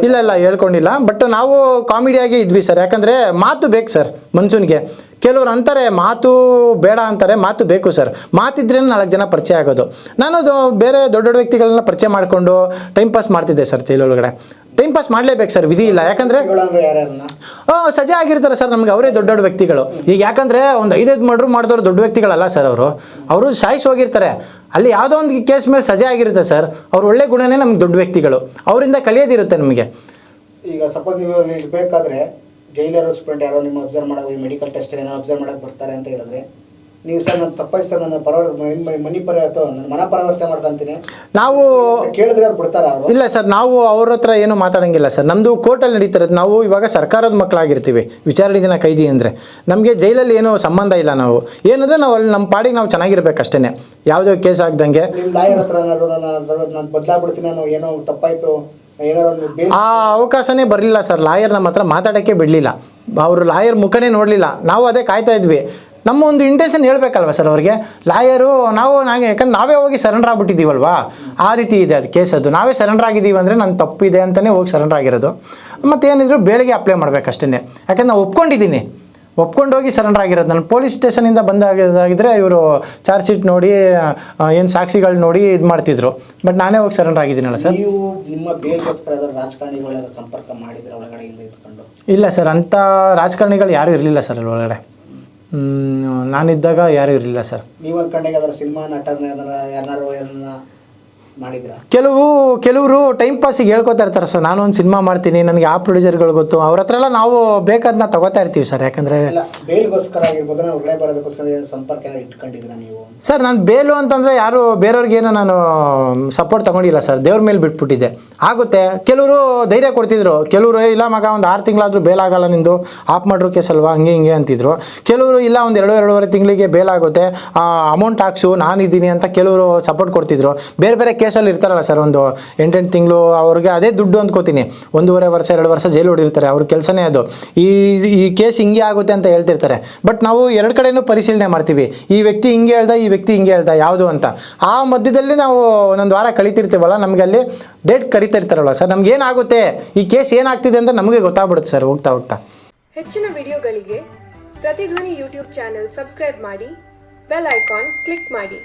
ಇಲ್ಲ ಇಲ್ಲ, ಹೇಳ್ಕೊಂಡಿಲ್ಲ. ಬಟ್ ನಾವು ಕಾಮಿಡಿಯಾಗಿ ಇದ್ವಿ ಸರ್. ಯಾಕಂದರೆ ಮಾತು ಬೇಕು ಸರ್ ಮನ್ಸೂನ್ಗೆ. ಕೆಲವ್ರು ಅಂತಾರೆ, ಮಾತು ಬೇಡ ಅಂತಾರೆ, ಮಾತು ಬೇಕು ಸರ್. ಮಾತಿದ್ರೆ ನಾಲ್ಕು ಜನ ಪರಿಚಯ ಆಗೋದು. ನಾನು ಬೇರೆ ದೊಡ್ಡ ದೊಡ್ಡ ವ್ಯಕ್ತಿಗಳನ್ನ ಪರಿಚಯ ಮಾಡಿಕೊಂಡು ಟೈಮ್ ಪಾಸ್ ಮಾಡ್ತಿದ್ದೆ ಸರ್ ಜೈಲೊಳಗಡೆ ಟೈಮ್ ಪಾಸ್ ಮಾಡಲೇಬೇಕು ಸರ್ ವಿಧಿ ಇಲ್ಲ. ಯಾಕಂದರೆ ಸಜೆ ಯಾರ್ಯಾರನ್ನ? ಆ, ಸಜಾ ಆಗಿರ್ತಾರೆ ಸರ್ ನಮ್ಗೆ ಅವರೇ ದೊಡ್ಡ ದೊಡ್ಡ ವ್ಯಕ್ತಿಗಳು. ಈಗ ಯಾಕಂದರೆ ಒಂದು ಐದೈದು ಮರ್ಡ್ರ್ ಮಾಡಿದವರು ದೊಡ್ಡ ವ್ಯಕ್ತಿಗಳಲ್ಲ ಸರ್ ಅವರು. ಅವರು ಸಾಯಿಸಿ ಹೋಗಿರ್ತಾರೆ. ಅಲ್ಲಿ ಯಾವುದೋ ಒಂದು ಕೇಸ್ ಮೇಲೆ ಸಜೆ ಆಗಿರುತ್ತೆ ಸರ್ ಅವ್ರ ಒಳ್ಳೆ ಗುಣನೇ ನಮ್ಗೆ ದೊಡ್ಡ ವ್ಯಕ್ತಿಗಳು. ಅವರಿಂದ ಕಲಿಯೋದಿರುತ್ತೆ ನಮಗೆ. ಈಗ ಸಪೋಸ್ ನೀವು ಇರಬೇಕಾದ್ರೆ ಜೈಲರ್ ಸ್ಟೂಡೆಂಟ್ ಯಾರೋ ನಿಮ್ಮ ಅಬ್ಸರ್ವ್ ಈ ಮೆಡಿಕಲ್ ಟೆಸ್ಟ್ ಏನೋ ಅಬ್ಸರ್ವ್ ಮಾಡಕ್ಕೆ ಬರ್ತಾರೆ ಅಂತ ಹೇಳಿದ್ರೆ ನೀವು ಸರ್ ನನ್ನ ತಪ್ಪಾಗಿ ಸರ್ ನನ್ನ ಮನಿ ಪರ ಅಥವಾ ನನ್ನ ಮನ ಪರವರ್ತನೆ ಮಾಡ್ಕೊಂತೀನಿ. ನಾವು ಕೇಳಿದ್ರೆ ಅವ್ರು ಬಿಡ್ತಾರ ಅವರು? ಇಲ್ಲ ಸರ್ ನಾವು ಅವ್ರ ಹತ್ರ ಏನು ಮಾತಾಡಂಗಿಲ್ಲ ಸರ್. ನಮ್ಮದು ಕೋರ್ಟಲ್ಲಿ ನಡೀತಿರೋದು ನಾವು ಇವಾಗ ಸರ್ಕಾರದ ಮಕ್ಕಳಾಗಿರ್ತೀವಿ. ವಿಚಾರಣೆ ದಿನ ಕೈದಿ ಅಂದರೆ. ನಮಗೆ ಜೈಲಲ್ಲಿ ಏನೂ ಸಂಬಂಧ ಇಲ್ಲ ನಾವು. ಏನಂದ್ರೆ ನಾವು ಅಲ್ಲಿ ನಮ್ಮ ಪಾಡಿಗೆ ನಾವು ಚೆನ್ನಾಗಿರ್ಬೇಕು ಯಾವುದೋ ಕೇಸ್ ಆಗ್ದಂಗೆ. ನಿಮ್ಮ ಲಾಯರ್ ಹತ್ರ ನಾನು ಬದಲಾಗ್ಬಿಡ್ತೀನಿ ನಾನು ಏನೋ ತಪ್ಪಾಯ್ತು ಆ ಅವಕಾಶನೇ ಬರಲಿಲ್ಲ ಸರ್. ಲಾಯರ್ ನಮ್ಮ ಹತ್ರ ಮಾತಾಡೋಕ್ಕೆ ಬಿಡಲಿಲ್ಲ. ಅವರು ಲಾಯರ್ ಮುಖನೇ ನೋಡಲಿಲ್ಲ. ನಾವು ಅದೇ ಕಾಯ್ತಾ ಇದ್ವಿ. ನಮ್ಮ ಒಂದು ಇಂಟೆನ್ಷನ್ ಹೇಳಬೇಕಲ್ವ ಸರ್ ಅವ್ರಿಗೆ? ಲಾಯರು ನಾವು ನಾಗೆ ಯಾಕಂದ್ರೆ ನಾವೇ ಹೋಗಿ ಸರೆಂಡರ್ ಆಗ್ಬಿಟ್ಟಿದ್ದೀವಲ್ವಾ? ಆ ರೀತಿ ಇದೆ ಅದು ಕೇಸ್ ಅದು. ನಾವೇ ಸರೆಂಡರ್ ಆಗಿದ್ದೀವಿ ಅಂದರೆ ನನ್ನ ತಪ್ಪಿದೆ ಅಂತಲೇ ಹೋಗಿ ಸರೆಂಡರ್ ಆಗಿರೋದು. ಮತ್ತೇನಿದ್ರು ಬೇಳೆಗೆ ಅಪ್ಲೈ ಮಾಡಬೇಕಷ್ಟೇ ಯಾಕಂದ್ರೆ ನಾವು ಒಪ್ಕೊಂಡಿದ್ದೀನಿ. ಒಪ್ಕೊಂಡೋಗಿ ಸರೆಂಡರ್ ಆಗಿರೋದು. ನಾನು ಪೊಲೀಸ್ ಸ್ಟೇಷನಿಂದ ಬಂದಾಗಿದ್ದಾಗಿದ್ದರೆ ಇವರು ಚಾರ್ಜ್ ಶೀಟ್ ನೋಡಿ ಏನು ಸಾಕ್ಷಿಗಳು ನೋಡಿ ಇದು ಮಾಡ್ತಿದ್ರು. ಬಟ್ ನಾನೇ ಹೋಗಿ ಸರೆಂಡರ್ ಆಗಿದ್ದೀನಲ್ಲ ಸರ್. ನೀವು ನಿಮ್ಮ ಬೇಲ್ಗೋಸ್ಕರ ಯಾವ್ದಾದ್ರು ರಾಜಕಾರಣಿಗಳ ಸಂಪರ್ಕ ಮಾಡಿದ್ರೆ ಒಳಗಡೆಯಿಂದ ಇದ್ಕೊಂಡು? ಇಲ್ಲ ಸರ್ ಅಂಥ ರಾಜಕಾರಣಿಗಳು ಯಾರೂ ಇರಲಿಲ್ಲ ಸರ್ ಅಲ್ಲಿ ಒಳಗಡೆ. ನಾನಿದ್ದಾಗ ಯಾರೂ ಇರಲಿಲ್ಲ ಸರ್. ನೀವು ಅನ್ಕೊಂಡಾಗ ಅದರ ಸಿನಿಮಾ ನಟನ ಯಾರು ಕೆಲವು ಕೆಲವರು ಟೈಮ್ ಪಾಸಿಗೆ ಹೇಳ್ಕೊತಾ ಇರ್ತಾರೆ ಸರ್. ನಾನು ಒಂದು ಸಿನಿಮಾ ಮಾಡ್ತೀನಿ ನನಗೆ ಆ ಪ್ರೊಡ್ಯೂಸರ್ಗಳು ಗೊತ್ತು. ಅವ್ರ ಹತ್ರ ಎಲ್ಲ ನಾವು ಬೇಕಾದ್ನ ತಗೋತಾ ಇರ್ತೀವಿ ಸರ್. ಯಾಕಂದರೆ ಸರ್ ನಾನು ಬೇಲು ಅಂತಂದರೆ ಯಾರು ಬೇರೆಯವ್ರಿಗೇನು ನಾನು ಸಪೋರ್ಟ್ ತಗೊಂಡಿಲ್ಲ ಸರ್. ದೇವ್ರ ಮೇಲೆ ಬಿಟ್ಬಿಟ್ಟಿದ್ದೆ. ಆಗುತ್ತೆ. ಕೆಲವರು ಧೈರ್ಯ ಕೊಡ್ತಿದ್ರು. ಕೆಲವರು ಇಲ್ಲ ಮಗ ಒಂದು ಆರು ತಿಂಗಳಾದರೂ ಬೇಲಾಗಲ್ಲ ನಿಂದು. ಆಫ್ ಮಾಡ್ರು ಕೇಸ್ ಅಲ್ವಾ? ಹಂಗೆ ಹಿಂಗೆ ಅಂತಿದ್ರು. ಕೆಲವರು ಇಲ್ಲ ಒಂದು ಎರಡು ಎರಡೂವರೆ ತಿಂಗಳಿಗೆ ಬೇಲಾಗುತ್ತೆ. ಅಮೌಂಟ್ ಹಾಕ್ಸು. ನಾನಿದ್ದೀನಿ ಅಂತ ಕೆಲವರು ಸಪೋರ್ಟ್ ಕೊಡ್ತಿದ್ರು. ಬೇರೆ ಬೇರೆ ಕೇಸಲ್ಲಿ ಇರ್ತಾರಲ್ಲ ಸರ್, ಒಂದು ಎಂಟೆಂಟು ತಿಂಗಳು ಅವ್ರಿಗೆ ಅದೇ ದುಡ್ಡು ಅಂದ್ಕೋತೀನಿ. ಒಂದೂವರೆ ವರ್ಷ, ಎರಡು ವರ್ಷ ಜೈಲು ಹೊಡಿರ್ತಾರೆ ಅವ್ರ ಕೆಲಸನೇ ಅದು. ಈ ಈ ಕೇಸ್ ಹಿಂಗೆ ಆಗುತ್ತೆ ಅಂತ ಹೇಳ್ತಿರ್ತಾರೆ. ಬಟ್ ನಾವು ಎರಡು ಕಡೆನೂ ಪರಿಶೀಲನೆ ಮಾಡ್ತೀವಿ. ಈ ವ್ಯಕ್ತಿ ಹಿಂಗೆ ಹೇಳ್ದ, ಈ ವ್ಯಕ್ತಿ ಹಿಂಗೆ ಹೇಳ್ದ, ಯಾವುದು ಅಂತ. ಆ ಮಧ್ಯದಲ್ಲಿ ನಾವು ಒಂದೊಂದು ವಾರ ಕಳಿತಿರ್ತೀವಲ್ಲ, ನಮಗೆ ಅಲ್ಲಿ ಡೇಟ್ ಕರಿತಾ ಇರ್ತಾರಲ್ಲ ಸರ್, ನಮ್ಗೆ ಏನಾಗುತ್ತೆ? ಈ ಕೇಸ್ ಏನಾಗ್ತಿದೆ ಅಂತ ನಮಗೆ ಗೊತ್ತಾಗ್ಬಿಡುತ್ತೆ ಸರ್, ಹೋಗ್ತಾ ಹೋಗ್ತಾ. ಹೆಚ್ಚಿನ ವಿಡಿಯೋಗಳಿಗೆ ಪ್ರತಿಧ್ವನಿ ಯೂಟ್ಯೂಬ್ ಚಾನೆಲ್ ಸಬ್ಸ್ಕ್ರೈಬ್ ಮಾಡಿ, ಬೆಲ್ ಐಕಾನ್ ಕ್ಲಿಕ್ ಮಾಡಿ.